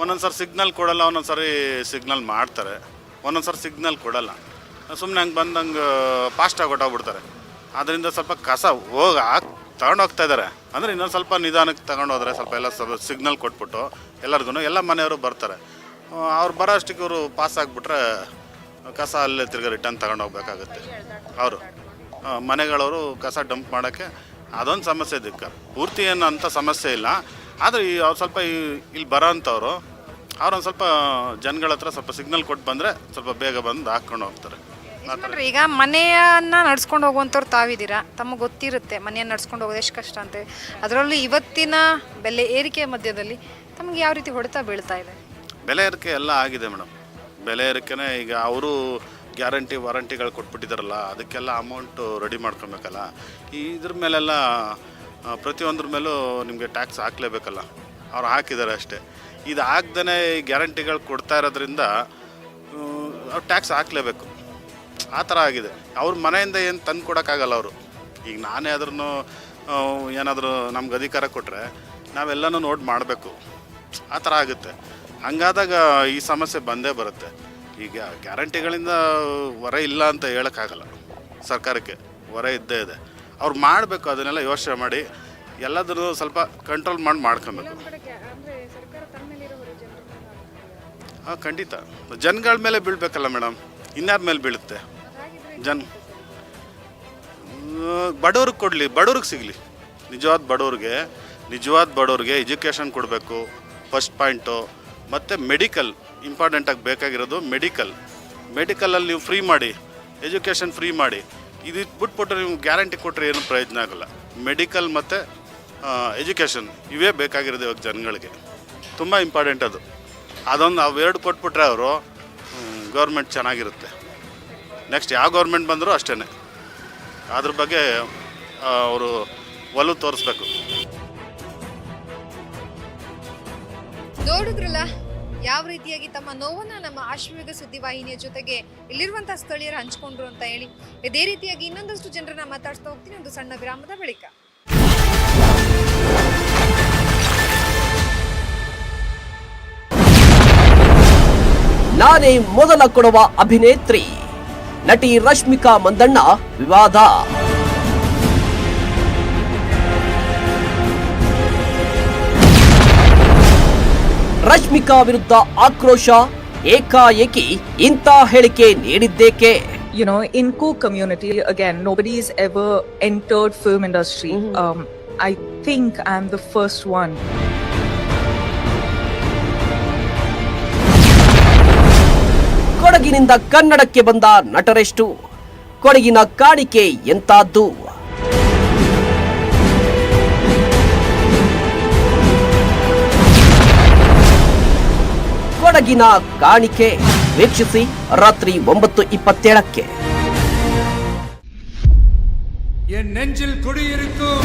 ಒಂದೊಂದು ಸಾರಿ ಸಿಗ್ನಲ್ ಕೊಡಲ್ಲ ಒಂದೊಂದು ಸಾರಿ ಸಿಗ್ನಲ್ ಮಾಡ್ತಾರೆ. ಒಂದೊಂದು ಸಾರಿ ಸಿಗ್ನಲ್ ಕೊಡಲ್ಲ. ಸುಮ್ಮನೆ ಹಂಗೆ ಬಂದಂಗೆ ಫಾಸ್ಟಾಗಿ ಹೊಟ್ಟೋಗ್ಬಿಡ್ತಾರೆ ಅದರಿಂದ ಸ್ವಲ್ಪ ಕಸ ಹೋಗಿ ಹಾಕಿ ತಗೊಂಡು ಹೋಗ್ತಾ ಇದ್ದಾರೆ ಅಂದರೆ ಇನ್ನೊಂದು ಸ್ವಲ್ಪ ನಿಧಾನಕ್ಕೆ ತಗೊಂಡೋದ್ರೆ ಸ್ವಲ್ಪ ಎಲ್ಲ ಸ್ವಲ್ಪ ಸಿಗ್ನಲ್ ಕೊಟ್ಬಿಟ್ಟು ಎಲ್ಲರಿಗೂ ಎಲ್ಲ ಮನೆಯವರು ಬರ್ತಾರೆ. ಅವ್ರು ಬರೋ ಅಷ್ಟಕ್ಕೆ ಇವರು ಪಾಸ್ ಆಗಿಬಿಟ್ರೆ ಕಸ ಅಲ್ಲೇ ತಿರ್ಗಿ ರಿಟರ್ನ್ ತಗೊಂಡು ಹೋಗ್ಬೇಕಾಗುತ್ತೆ. ಅವರು. ಮನೆಗಳವರು ಕಸ ಡಂಪ್ ಮಾಡೋಕ್ಕೆ ಅದೊಂದು ಸಮಸ್ಯೆ ದಿಕ್ಕ ಪೂರ್ತಿ ಏನು ಸಮಸ್ಯೆ ಇಲ್ಲ. ಆದರೆ ಈ, ಅವ್ರು ಸ್ವಲ್ಪ ಇಲ್ಲಿ ಬರೋ ಅಂಥವ್ರು ಅವ್ರೊಂದು ಸ್ವಲ್ಪ ಜನಗಳ ಹತ್ರ ಸ್ವಲ್ಪ ಸಿಗ್ನಲ್ ಕೊಟ್ಟು ಬಂದರೆ ಸ್ವಲ್ಪ ಬೇಗ ಬಂದು ಹಾಕ್ಕೊಂಡು ಹೋಗ್ತಾರೆ. ಈಗ ಮನೆಯನ್ನ ನಡ್ಸ್ಕೊಂಡು ಹೋಗುವಂಥವ್ರು ತಾವಿದ್ದೀರಾ? ತಮಗೆ ಗೊತ್ತಿರುತ್ತೆ ಮನೆಯನ್ನು ನಡ್ಸ್ಕೊಂಡು ಹೋಗೋದು ಎಷ್ಟು ಕಷ್ಟ ಅಂತ. ಅದರಲ್ಲೂ ಇವತ್ತಿನ ಬೆಲೆ ಏರಿಕೆ ಮಧ್ಯದಲ್ಲಿ ತಮಗೆ ಯಾವ ರೀತಿ ಹೊಡೆತ ಬೀಳ್ತಾ ಇದೆ? ಬೆಲೆ ಏರಿಕೆ ಎಲ್ಲ ಆಗಿದೆ ಮೇಡಮ್. ಬೆಲೆ ಏರಿಕೆನೇ ಈಗ ಅವರು ಗ್ಯಾರಂಟಿ ವಾರಂಟಿಗಳು ಕೊಟ್ಬಿಟ್ಟಿದಾರಲ್ಲ ಅದಕ್ಕೆಲ್ಲ ಅಮೌಂಟು ರೆಡಿ ಮಾಡ್ಕೊಬೇಕಲ್ಲ. ಈ ಇದ್ರ ಮೇಲೆಲ್ಲ ಪ್ರತಿಯೊಂದ್ರ ಮೇಲೂ ನಿಮಗೆ ಟ್ಯಾಕ್ಸ್ ಹಾಕ್ಲೇಬೇಕಲ್ಲ. ಅವ್ರು ಹಾಕಿದ್ದಾರೆ ಅಷ್ಟೇ. ಇದು ಆಗ್ದೇ ಗ್ಯಾರಂಟಿಗಳು ಕೊಡ್ತಾ ಇರೋದ್ರಿಂದ ಅವ್ರು ಟ್ಯಾಕ್ಸ್ ಹಾಕ್ಲೇಬೇಕು. ಆ ಥರ ಆಗಿದೆ. ಅವ್ರ ಮನೆಯಿಂದ ಏನು ತಂದು ಕೊಡೋಕ್ಕಾಗಲ್ಲ ಅವರು. ಈಗ ನಾನೇ ಆದ್ರೂ ಏನಾದರೂ ನಮ್ಗೆ ಅಧಿಕಾರ ಕೊಟ್ಟರೆ ನಾವೆಲ್ಲನೂ ನೋಡಿ ಮಾಡಬೇಕು. ಆ ಥರ ಆಗುತ್ತೆ. ಹಂಗಾದಾಗ ಈ ಸಮಸ್ಯೆ ಬಂದೇ ಬರುತ್ತೆ. ಈಗ ಗ್ಯಾರಂಟಿಗಳಿಂದ ಹೊರ ಇಲ್ಲ ಅಂತ ಹೇಳೋಕ್ಕಾಗಲ್ಲ. ಸರ್ಕಾರಕ್ಕೆ ಹೊರ ಇದ್ದೇ ಇದೆ. ಅವ್ರು ಮಾಡಬೇಕು, ಅದನ್ನೆಲ್ಲ ಯೋಚನೆ ಮಾಡಿ ಎಲ್ಲದನ್ನು ಸ್ವಲ್ಪ ಕಂಟ್ರೋಲ್ ಮಾಡಿ ಮಾಡ್ಕೊಬೇಕು. ಹಾಂ, ಖಂಡಿತ. ಜನಗಳ ಮೇಲೆ ಬೀಳಬೇಕಲ್ಲ ಮೇಡಮ್. ಇನ್ಯಾರ ಮೇಲೆ ಬೀಳುತ್ತೆ? ಜನ. ಬಡವ್ರಿಗೆ ಕೊಡಲಿ, ಬಡವ್ರಿಗೆ ಸಿಗಲಿ. ನಿಜವಾದ ಬಡವ್ರಿಗೆ ನಿಜವಾದ ಬಡವ್ರಿಗೆ ಎಜುಕೇಷನ್ ಕೊಡಬೇಕು, ಫಸ್ಟ್ ಪಾಯಿಂಟು. ಮತ್ತು ಮೆಡಿಕಲ್ ಇಂಪಾರ್ಟೆಂಟಾಗಿ ಬೇಕಾಗಿರೋದು ಮೆಡಿಕಲ್. ಮೆಡಿಕಲಲ್ಲಿ ನೀವು ಫ್ರೀ ಮಾಡಿ, ಎಜುಕೇಷನ್ ಫ್ರೀ ಮಾಡಿ. ಇದು ಬಿಟ್ಬಿಟ್ಟು ನೀವು ಗ್ಯಾರಂಟಿ ಕೊಟ್ಟರೆ ಏನು ಪ್ರಯೋಜನ ಆಗಲ್ಲ. ಮೆಡಿಕಲ್ ಮತ್ತು ಎಜುಕೇಷನ್, ಇವೇ ಬೇಕಾಗಿರೋದು ಇವಾಗ ಜನಗಳಿಗೆ. ತುಂಬ ಇಂಪಾರ್ಟೆಂಟ್ ಅದು. ಅದೊಂದು ಅವೆರಡು ಕೊಟ್ಬಿಟ್ರೆ ಅವರು ಗೌರ್ಮೆಂಟ್ ಚೆನ್ನಾಗಿರುತ್ತೆ. ನೆಕ್ಸ್ಟ್ ಯಾವ ಗೌರ್ಮೆಂಟ್ ಬಂದರೂ ಅಷ್ಟೇ ಅದ್ರ ಬಗ್ಗೆ ಅವರು ಒಲವು ತೋರಿಸ್ಬೇಕು. ನೋಡಿದ್ರಲ್ಲ, ಯಾವ ರೀತಿಯಾಗಿ ತಮ್ಮ ನೋವನ್ನು ನಮ್ಮ ಆಶ್ವಯುಗ ಸುದ್ದಿವಾಹಿನಿಯ ಜೊತೆಗೆ ಇಲ್ಲಿರುವಂತಹ ಸ್ಥಳೀಯರು ಹಂಚ್ಕೊಂಡ್ರು ಅಂತ ಹೇಳಿ, ಇದೇ ರೀತಿಯಾಗಿ ಇನ್ನೊಂದಷ್ಟು ಜನರನ್ನ ಮಾತಾಡ್ತಾ ಹೋಗ್ತೀನಿ ಒಂದು ಸಣ್ಣ ವಿರಾಮದ ಬಳಿಕ. ನಾನೇ ಮೊದಲ ಕೊಡುವ ಅಭಿನೇತ್ರಿ ನಟಿ ರಶ್ಮಿಕಾ ಮಂದಣ್ಣ ವಿವಾದ ರಶ್ಮಿಕಾ ವಿರುದ್ಧ ಆಕ್ರೋಶ ಏಕಾಏಕಿ ಇಂಥ ಹೇಳಿಕೆ ನೀಡಿದ್ದೇಕೆ you know in cook community again nobody's ever entered film industry mm-hmm. um, i think i'm the first one ಕೊಡಗಿನಿಂದ ಕನ್ನಡಕ್ಕೆ ಬಂದ ನಟರೆಷ್ಟು ಕೊಡಗಿನ ಕಾಣಿಕೆ ಎಂತಾದ್ದು ಕೊಡಗಿನ ಕಾಣಿಕೆ ವೀಕ್ಷಿಸಿ ರಾತ್ರಿ ಒಂಬತ್ತು ಇಪ್ಪತ್ತೇಳಕ್ಕೆ என் நெஞ்சில் குடியிருக்கும்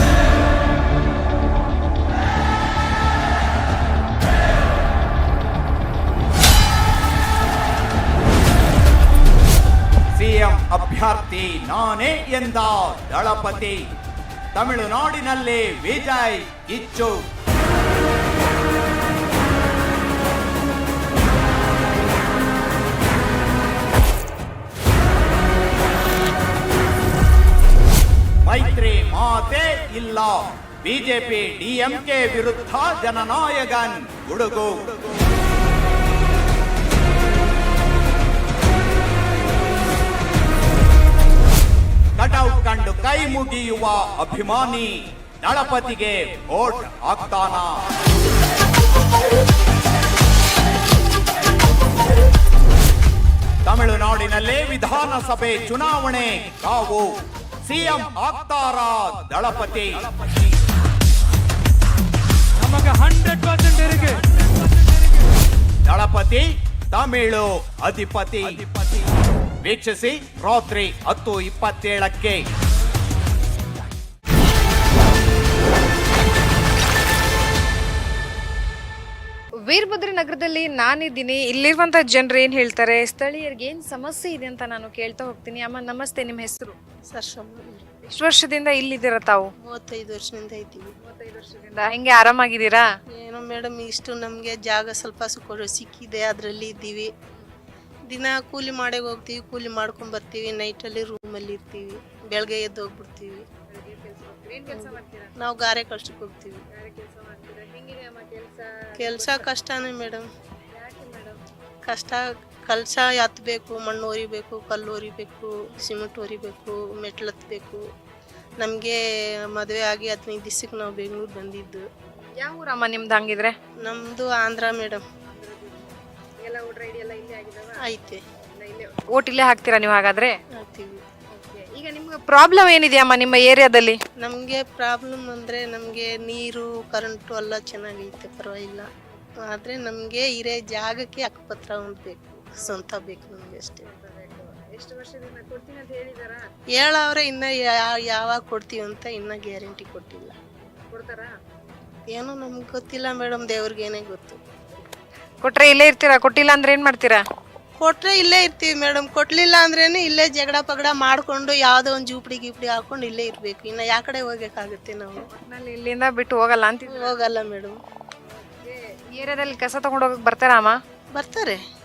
ಸಿಎಂ ಅಭ್ಯರ್ಥಿ ನಾನೇ ಎಂದ ದಳಪತಿ. ತಮಿಳುನಾಡಿನಲ್ಲಿ ವಿಜಯ್ ಇಚ್ಚು. ಮೈತ್ರಿ ಮಾತೆ ಇಲ್ಲ. ಬಿಜೆಪಿ ಡಿಎಂಕೆ ವಿರುದ್ಧ ಜನನಾಯಕನ್ ಗುಡುಗು. ಕಟೌ ಕಂಡು ಕೈ ಮುಗಿಯುವ ಅಭಿಮಾನಿ ದಳಪತಿಗೆ ಓಟ್ ಹಾಕ್ತಾನ. ತಮಿಳುನಾಡಿನಲ್ಲೇ ವಿಧಾನಸಭೆ ಚುನಾವಣೆ ಕಾವು. ಸಿಎಂ ಆಗ್ತಾರ ದಳಪತಿ? ನಮಗೆ ಹಂಡ್ರೆಡ್ ಪರ್ಸೆಂಟ್ ದಳಪತಿ ತಮಿಳು ಅಧಿಪತಿ ಅಧಿಪತಿ. ವೀಕ್ಷಿಸಿ ರಾತ್ರಿ ಹತ್ತು ಇಪ್ಪತ್ತೇಳಕ್ಕೆ. ವೀರಭದ್ರ ನಗರದಲ್ಲಿ ನಾನಿದ್ದೀನಿ. ಇಲ್ಲಿರುವಂತ ಜನರು ಏನ್ ಹೇಳ್ತಾರೆ? ಸ್ಥಳೀಯರಿಗೆ ಏನ್ ಸಮಸ್ಯೆ ಇದೆ ಅಂತ ನಾನು ಕೇಳ್ತಾ ಹೋಗ್ತೀನಿ. ಅಮ್ಮ ನಮಸ್ತೆ. ನಿಮ್ಮ ಹೆಸರು? ಎಷ್ಟು ವರ್ಷದಿಂದ ಇಲ್ಲಿದ್ದೀರ ತಾವು? ಮೂವತ್ತೈದು ವರ್ಷದಿಂದ ಇದ್ದೀವಿ. ವರ್ಷದಿಂದ. ಹೆಂಗೆ ಆರಾಮಾಗಿದ್ದೀರಾ? ಏನೋ ಮೇಡಮ್ ಇಷ್ಟು ನಮಗೆ ಜಾಗ ಸ್ವಲ್ಪ ಸುಖ ಸಿಕ್ಕಿದೆ. ಅದರಲ್ಲಿ ಇದ್ದೀವಿ. ದಿನ ಕೂಲಿ ಮಾಡೇ ಹೋಗ್ತೀವಿ ಕೂಲಿ ಮಾಡ್ಕೊಂಡ್ ಬರ್ತೀವಿ ನೈಟಲ್ಲಿ ರೂಮಲ್ಲಿ ಇರ್ತೀವಿ ಬೆಳಗ್ಗೆ ಎದ್ದು ಹೋಗ್ಬಿಡ್ತೀವಿ. ನಾವು ಗಾರೆ ಕಷ್ಟಕ್ಕೆ ಹೋಗ್ತೀವಿ. ಕೆಲಸ ಕಷ್ಟನೇ ಮೇಡಮ್. ಕಷ್ಟ ಕಲಸ ಎತ್ತಬೇಕು ಮಣ್ಣು ಒರಿಬೇಕು ಕಲ್ಲು ಒರಿಬೇಕು ಸಿಮೆಂಟ್ ಒರಿಬೇಕು ಮೆಟ್ಲು ಹತ್ತಬೇಕು ನಮಗೆ ಮದುವೆ ಆಗಿ ಹದಿನೈದು ದಿವ್ಸಕ್ಕೆ ನಾವು ಬೆಂಗಳೂರು ಬಂದಿದ್ದು. ಯಾವ ಊರಮ್ಮ ನಿಮ್ದು ಹಂಗಿದ್ರೆ? ನಮ್ಮದು ಆಂಧ್ರ ಮೇಡಮ್. ಐತೆ ಓಟ್ ಇಲ್ಲೇ ಹಾಕ್ತೀರಾ ನೀವು ಹಾಗಾದ್ರೆ? ಹಾಕ್ತೀವಿ. ಈಗ ನಿಮ್ಗೆ ಪ್ರಾಬ್ಲಮ್ ಏನಿದೆಯಮ್ಮ ನಿಮ್ಮ ಏರಿಯಾದಲ್ಲಿ? ನಮಗೆ ಪ್ರಾಬ್ಲಮ್ ಅಂದರೆ ನಮಗೆ ನೀರು ಕರೆಂಟು ಎಲ್ಲ ಚೆನ್ನಾಗೈತೆ ಪರವಾಗಿಲ್ಲ. ಆದರೆ ನಮಗೆ ಇರೇ ಜಾಗಕ್ಕೆ ಅಕ್ಕಪತ್ರ ಒಂದು ಬೇಕು. ಸ್ವಂತ ಬೇಕು ನಮಗೆ ಅಷ್ಟೇ. ಎಷ್ಟು ವರ್ಷದಿಂದ ಕೊಡ್ತೀನಿ ಅಂತ ಹೇಳಿದಾರಾ? ಹೇಳವ್ರೆ ಇನ್ನು ಯಾವಾಗ ಕೊಡ್ತೀವಿ ಅಂತ ಇನ್ನೂ ಗ್ಯಾರಂಟಿ ಕೊಟ್ಟಿಲ್ಲ. ಕೊಡ್ತಾರಾ? ಏನೋ ನಮ್ಗೆ ಗೊತ್ತಿಲ್ಲ ಮೇಡಮ್ ದೇವ್ರಿಗೇನೆ ಗೊತ್ತು. ಕೊಟ್ರೆ ಇಲ್ಲೇ ಇರ್ತೀರಾ? ಕೊಟ್ಟಿಲ್ಲ ಅಂದ್ರೆ ಏನ್ ಮಾಡ್ತೀರಾ? ಕೊಟ್ರೆ ಇಲ್ಲೇ ಇರ್ತೀವಿ ಮೇಡಮ್. ಕೊಟ್ಲಿಲ್ಲ ಅಂದ್ರೇನು ಇಲ್ಲೇ ಜಗಡ ಪಗಡ ಮಾಡ್ಕೊಂಡು ಯಾವ್ದೋ ಒಂದು ಜೂಪಡಿ ಗೀಪಡಿ ಹಾಕೊಂಡು ಇಲ್ಲೇ ಇರಬೇಕು. ಇನ್ನ ಯಾ ಕಡೆ ಹೋಗ್ಬೇಕಾಗುತ್ತೆ ನಾವು? ಒಟ್ನಲ್ಲಿ ಇಲ್ಲಿಂದ ಬಿಟ್ಟು ಹೋಗಲ್ಲ ಅಂತ ಹೋಗಲ್ಲ ಮೇಡಮ್. ಏರಿಯಾದಲ್ಲಿ ಕಸ ತಗೊಂಡು ಹೋಗಕ್ ಬರ್ತಾರಾ ಅಮ್ಮ? ಬರ್ತಾರೆ.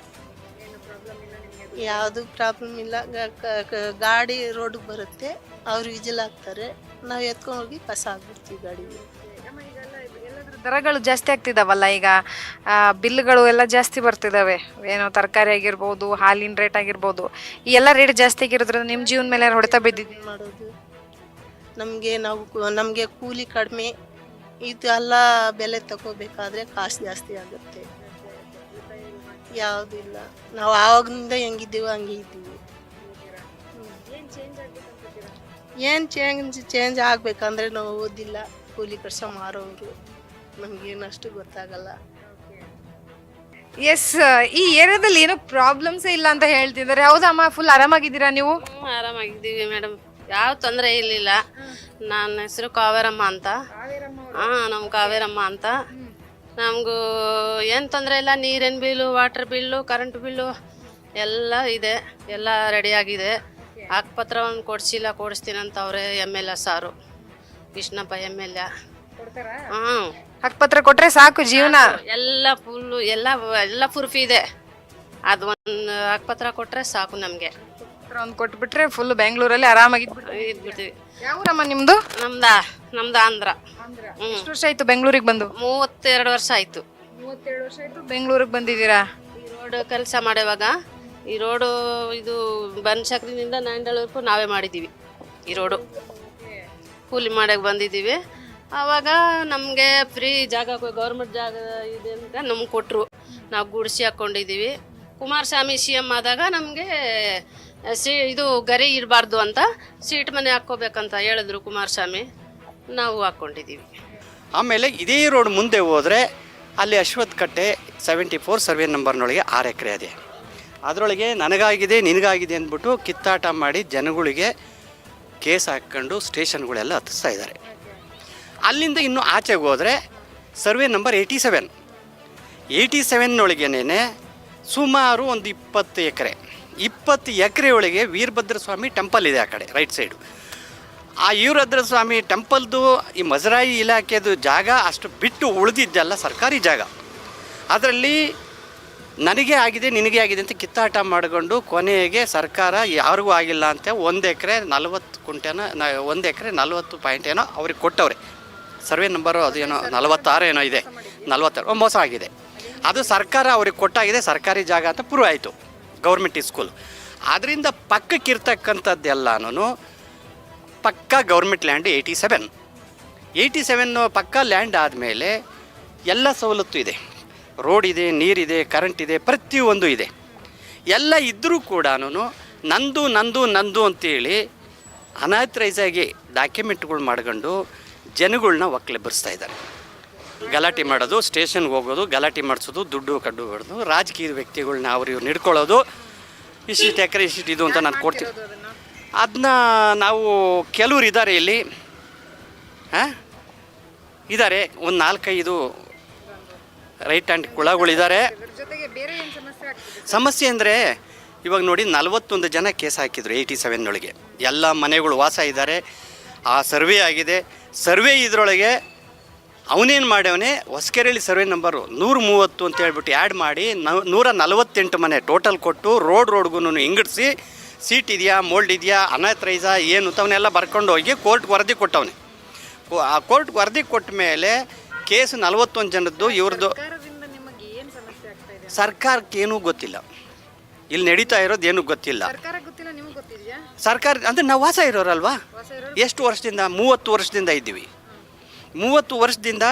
ಯಾವುದು ಪ್ರಾಬ್ಲಮ್ ಇಲ್ಲ. ಗ- ಕ- ಕ- ಗಾಡಿ ರೋಡ್ ಬರುತ್ತೆ. ಅವ್ರು ವಿಜಿಲ್ ಹಾಕ್ತಾರೆ. ನಾವು ಎತ್ಕೊಂಡು ಹೋಗಿ ಕಸ ಹಾಕ್ಬಿಡ್ತೀವಿ ಗಾಡಿಗೆ. ದರಗಳು ಜಾಸ್ತಿ ಆಗ್ತಿದಾವಲ್ಲ ಈಗ ಆ, ಬಿಲ್ಗಳು ಎಲ್ಲ ಜಾಸ್ತಿ ಬರ್ತಿದಾವೆ. ಏನೋ ತರಕಾರಿ ಆಗಿರ್ಬೋದು ಹಾಲಿನ ರೇಟ್ ಆಗಿರ್ಬೋದು. ಈ ಎಲ್ಲ ರೇಟ್ ಜಾಸ್ತಿ ಆಗಿರೋದ್ರಿಂದ ನಿಮ್ಮ ಜೀವನ ಮೇಲೆ ಹೊಡೆತ ಬಿದ್ದಿದೆ? ಏನ್ ಮಾಡೋದು? ನಮಗೆ ನಾವು ಕು- ನಮಗೆ ಕೂಲಿ ಕಡಿಮೆ ಇದೆಲ್ಲ ಬೆಲೆ ತಗೋಬೇಕಾದ್ರೆ ಕಾಸು ಜಾಸ್ತಿ ಆಗುತ್ತೆ. ಯಾವುದೂ ಇಲ್ಲ ನಾವು ಆವಾಗಿಂದ ಹೆಂಗಿದ್ದೀವೋ ಹಂಗೆ ಇದ್ದೀವಿ. ಏನು ಚೇಂಜ್ ಚೇಂಜ್ ಆಗ್ಬೇಕಂದ್ರೆ ನಾವು ಓದಿಲ್ಲ ಕೂಲಿ ಕೆಲಸ ಮಾರೋರು. ನಮಗೇನು ಅಷ್ಟು ಗೊತ್ತಾಗಲ್ಲ ಎಸ್ ಈ ಏರಿಯಾದಲ್ಲಿ ಏನೋ ಪ್ರಾಬ್ಲಮ್ಸೇ ಇಲ್ಲ ಅಂತ ಹೇಳ್ತಿದ್ದಾರೆ. ಹೌದಮ್ಮ ಫುಲ್ ಆರಾಮಾಗಿದ್ದೀರಾ ನೀವು? ಆರಾಮಾಗಿದ್ದೀವಿ ಮೇಡಮ್ ಯಾವ ತೊಂದರೆ ಇರಲಿಲ್ಲ. ನನ್ನ ಹೆಸರು ಕಾವೇರಮ್ಮ ಅಂತ. ಹಾಂ ನಮ್ಮ ಕಾವೇರಮ್ಮ ಅಂತ. ನಮಗೂ ಏನು ತೊಂದರೆ ಇಲ್ಲ. ನೀರಿನ bill water bill current bill ಎಲ್ಲ ಇದೆ. ಎಲ್ಲ ರೆಡಿಯಾಗಿದೆ ಆಕ್ಪತ್ರವನ್ನು ಕೊಡಿಸಿಲ್ಲ ಕೊಡಿಸ್ತೀನಿ ಅಂತ ಅವರೇ M L A sir. Krishnappa M L A. ಹಾಂ ಹಕ್ಪತ್ರ ಕೊಟ್ರೆ ಸಾಕು ಜೀವನ. ಎಲ್ಲ ಫುಲ್ಲು ಎಲ್ಲ ಎಲ್ಲ ಪ್ರೂಫ್ ಇದೆ. ಅದು ಒಂದು ಹಕ್ಪತ್ರ ಕೊಟ್ಟರೆ ಸಾಕು ನಮಗೆ. ಒಂದು ಕೊಟ್ಬಿಟ್ರೆ ಫುಲ್ ಬೆಂಗಳೂರಲ್ಲಿ ಆರಾಮಾಗಿ ಇದ್ಬಿಡ್ತೀವಿ ನಿಮ್ದು? ನಮ್ದ? ನಮ್ದು ಆಂಧ್ರ. ಎಷ್ಟು ವರ್ಷ ಆಯ್ತು ಬೆಂಗಳೂರಿಗೆ ಬಂದು? ಮೂವತ್ತೆರಡು ವರ್ಷ ಆಯ್ತು. ಮೂವತ್ತೆರಡು ವರ್ಷ ಆಯ್ತು ಬೆಂಗಳೂರಿಗೆ ಬಂದಿದ್ದೀರಾ? ಈ ರೋಡ್ ಕೆಲಸ ಮಾಡುವಾಗ ಈ ರೋಡು ಇದು ಬನಶಂಕರಿನಿಂದ ನಾಂಡಳವರೆಗೂ ನಾವೇ ಮಾಡಿದ್ದೀವಿ ಈ ರೋಡು ಕೂಲಿ ಮಾಡಕ್ಕೆ ಬಂದಿದ್ದೀವಿ. ಆವಾಗ ನಮಗೆ ಫ್ರೀ ಜಾಗ ಗೌರ್ಮೆಂಟ್ ಜಾಗ ಇದೆ ಅಂತ ನಮ್ಗೆ ಕೊಟ್ಟರು ನಾವು ಗುಡಿಸಿ ಹಾಕ್ಕೊಂಡಿದ್ದೀವಿ ಕುಮಾರಸ್ವಾಮಿ ಸಿ ಎಂ ಆದಾಗ ನಮಗೆ ಸಿ, ಇದು ಗರಿ ಇರಬಾರ್ದು ಅಂತ ಸೀಟ್ ಮನೆ ಹಾಕ್ಕೋಬೇಕಂತ ಹೇಳಿದ್ರು ಕುಮಾರಸ್ವಾಮಿ ನಾವು ಹಾಕ್ಕೊಂಡಿದ್ದೀವಿ ಆಮೇಲೆ ಇದೇ ರೋಡ್ ಮುಂದೆ ಹೋದರೆ ಅಲ್ಲಿ ಅಶ್ವಥ್ ಕಟ್ಟೆ ಸೆವೆಂಟಿ ಫೋರ್ ಸರ್ವೆ ನಂಬರ್ನೊಳಗೆ ಆರು ಎಕರೆ ಇದೆ. ಅದರೊಳಗೆ ನನಗಾಗಿದೆ, ನಿನಗಾಗಿದೆ ಅಂದ್ಬಿಟ್ಟು ಕಿತ್ತಾಟ ಮಾಡಿ ಜನಗಳಿಗೆ ಕೇಸ್ ಹಾಕ್ಕೊಂಡು ಸ್ಟೇಷನ್ಗಳೆಲ್ಲ ಹತ್ತಿಸ್ತಾ ಇದ್ದಾರೆ. ಅಲ್ಲಿಂದ ಇನ್ನು ಆಚೆಗೆ ಹೋದರೆ survey number eighty seven eighty ಸೆವೆನ್ನೊಳಗೇನೇ ಸುಮಾರು ಒಂದು ಇಪ್ಪತ್ತು ಎಕರೆ. ಇಪ್ಪತ್ತು ಎಕರೆ ಒಳಗೆ ವೀರಭದ್ರ ಸ್ವಾಮಿ ಟೆಂಪಲ್ ಇದೆ ಆ ಕಡೆ ರೈಟ್ ಸೈಡು ಆ ವೀರಭದ್ರ ಸ್ವಾಮಿ ಟೆಂಪಲ್ದು ಈ ಮಜರಾಯಿ ಇಲಾಖೆದು ಜಾಗ ಅಷ್ಟು ಬಿಟ್ಟು ಉಳಿದಿದ್ದೆಲ್ಲ ಸರ್ಕಾರಿ ಜಾಗ. ಅದರಲ್ಲಿ ನನಗೆ ಆಗಿದೆ, ನಿನಗೆ ಆಗಿದೆ ಅಂತ ಕಿತ್ತಾಟ ಮಾಡಿಕೊಂಡು ಕೊನೆಗೆ ಸರ್ಕಾರ ಯಾರಿಗೂ ಆಗಿಲ್ಲ ಅಂತ ಒಂದು ಎಕರೆ ನಲ್ವತ್ತು ಕುಂಟೆನೋ ಒಂದು ಎಕರೆ ನಲ್ವತ್ತು ಪಾಯಿಂಟ್ ಏನೋ ಅವ್ರಿಗೆ ಕೊಟ್ಟವ್ರೆ. ಸರ್ವೆ ನಂಬರು ಅದು ಏನೋ ನಲವತ್ತಾರು ಏನೋ ಇದೆ. ನಲವತ್ತಾರು ಮೋಸ ಆಗಿದೆ. ಅದು ಸರ್ಕಾರ ಅವ್ರಿಗೆ ಕೊಟ್ಟಾಗಿದೆ, ಸರ್ಕಾರಿ ಜಾಗ ಅಂತ ಪ್ರೂವ್ ಆಯಿತು. Government school. ಅದರಿಂದ ಪಕ್ಕಕ್ಕಿರ್ತಕ್ಕಂಥದ್ದೆಲ್ಲನೂ ಪಕ್ಕ government land eighty seven. Eighty seven ಪಕ್ಕ ಲ್ಯಾಂಡ್ ಆದಮೇಲೆ ಎಲ್ಲ ಸವಲತ್ತು ಇದೆ. ರೋಡ್ ಇದೆ, ನೀರಿದೆ, ಕರೆಂಟ್ ಇದೆ, ಪ್ರತಿಯೊಂದು ಇದೆ. ಎಲ್ಲ ಇದ್ದರೂ ಕೂಡ ನಂದು ನಂದು ನಂದು ಅಂತೇಳಿ ಅನಾಥರೈಸ್ ಆಗಿ ಡಾಕ್ಯುಮೆಂಟ್ಗಳು ಮಾಡ್ಕೊಂಡು ಜನಗಳ್ನ ಒಕ್ಕಲೆಬ್ಬರಿಸ್ತಾ ಇದ್ದಾರೆ. ಗಲಾಟೆ ಮಾಡೋದು ಸ್ಟೇಷನ್ಗೆ ಹೋಗೋದು, ಗಲಾಟೆ ಮಾಡಿಸೋದು, ದುಡ್ಡು ಕಡ್ಡು ಹೊಡೆದು, ರಾಜಕೀಯ ವ್ಯಕ್ತಿಗಳನ್ನ ಅವ್ರು ಇವ್ರು ಹಿಡ್ಕೊಳ್ಳೋದು ಇಷ್ಟಿಷ್ಟು ಎಕರೆ ಇಷ್ಟಿಷ್ಟು ಇದು ಅಂತ ನಾನು ಕೊಡ್ತೀನಿ. ಅದನ್ನ ನಾವು ಕೆಲವ್ರು ಇದ್ದಾರೆ ಇಲ್ಲಿ, ಹಾಂ? ಇದ್ದಾರೆ, ಒಂದು ನಾಲ್ಕೈದು ರೈಟ್ ಹ್ಯಾಂಡ್ ಕುಳಗಳಿದ್ದಾರೆ. ಸಮಸ್ಯೆ ಅಂದರೆ, ಇವಾಗ ನೋಡಿ ನಲವತ್ತೊಂದು ಜನ ಕೇಸ್ ಹಾಕಿದ್ರು, ಏಯ್ಟಿ ಸೆವೆನ್ನೊಳಗೆ ಎಲ್ಲ ಮನೆಗಳು ವಾಸ ಇದ್ದಾರೆ, ಆ ಸರ್ವೆ ಆಗಿದೆ. ಸರ್ವೆ ಇದರೊಳಗೆ ಅವನೇನು ಮಾಡ್ಯವನೇ? ಹೊಸಕೆರೆಯಲ್ಲಿ ಸರ್ವೆ ನಂಬರು ನೂರ ಮೂವತ್ತು ಅಂತ ಹೇಳ್ಬಿಟ್ಟು ಆ್ಯಡ್ ಮಾಡಿ ನೂರ ನಲವತ್ತೆಂಟು ಮನೆ ಟೋಟಲ್ ಕೊಟ್ಟು ರೋಡ್ ರೋಡ್ಗೂ ಹಿಂಗಡಿಸಿ ಸೀಟ್ ಇದೆಯಾ ಮೋಲ್ಡ್ ಇದೆಯಾ ಅನಾಥರೈಸ ಏನು ಅವನ್ನೆಲ್ಲ ಬರ್ಕೊಂಡು ಹೋಗಿ ಕೋರ್ಟ್ಗೆ ವರದಿ ಕೊಟ್ಟವನೆ. ಆ ಕೋರ್ಟ್ ವರದಿ ಕೊಟ್ಟ ಮೇಲೆ ಕೇಸ್ ನಲವತ್ತೊಂದು ಜನದ್ದು ಇವ್ರದ್ದು ಸರ್ಕಾರದಿಂದ ನಿಮಗೆ ಏನು ಸಮಸ್ಯೆ ಆಗ್ತಾ ಇದೆ? ಸರ್ಕಾರಕ್ಕೆ ಏನೂ ಗೊತ್ತಿಲ್ಲ. ಇಲ್ಲಿ ನಡೀತಾ ಇರೋದು ಏನೂ ಗೊತ್ತಿಲ್ಲ. ಸರ್ಕಾರ ಅಂದರೆ ನಾವು ವಾಸ ಇರೋರಲ್ವಾ? ಎಷ್ಟು ವರ್ಷದಿಂದ? ಮೂವತ್ತು ವರ್ಷದಿಂದ ಇದ್ದೀವಿ. ಮೂವತ್ತು ವರ್ಷದಿಂದ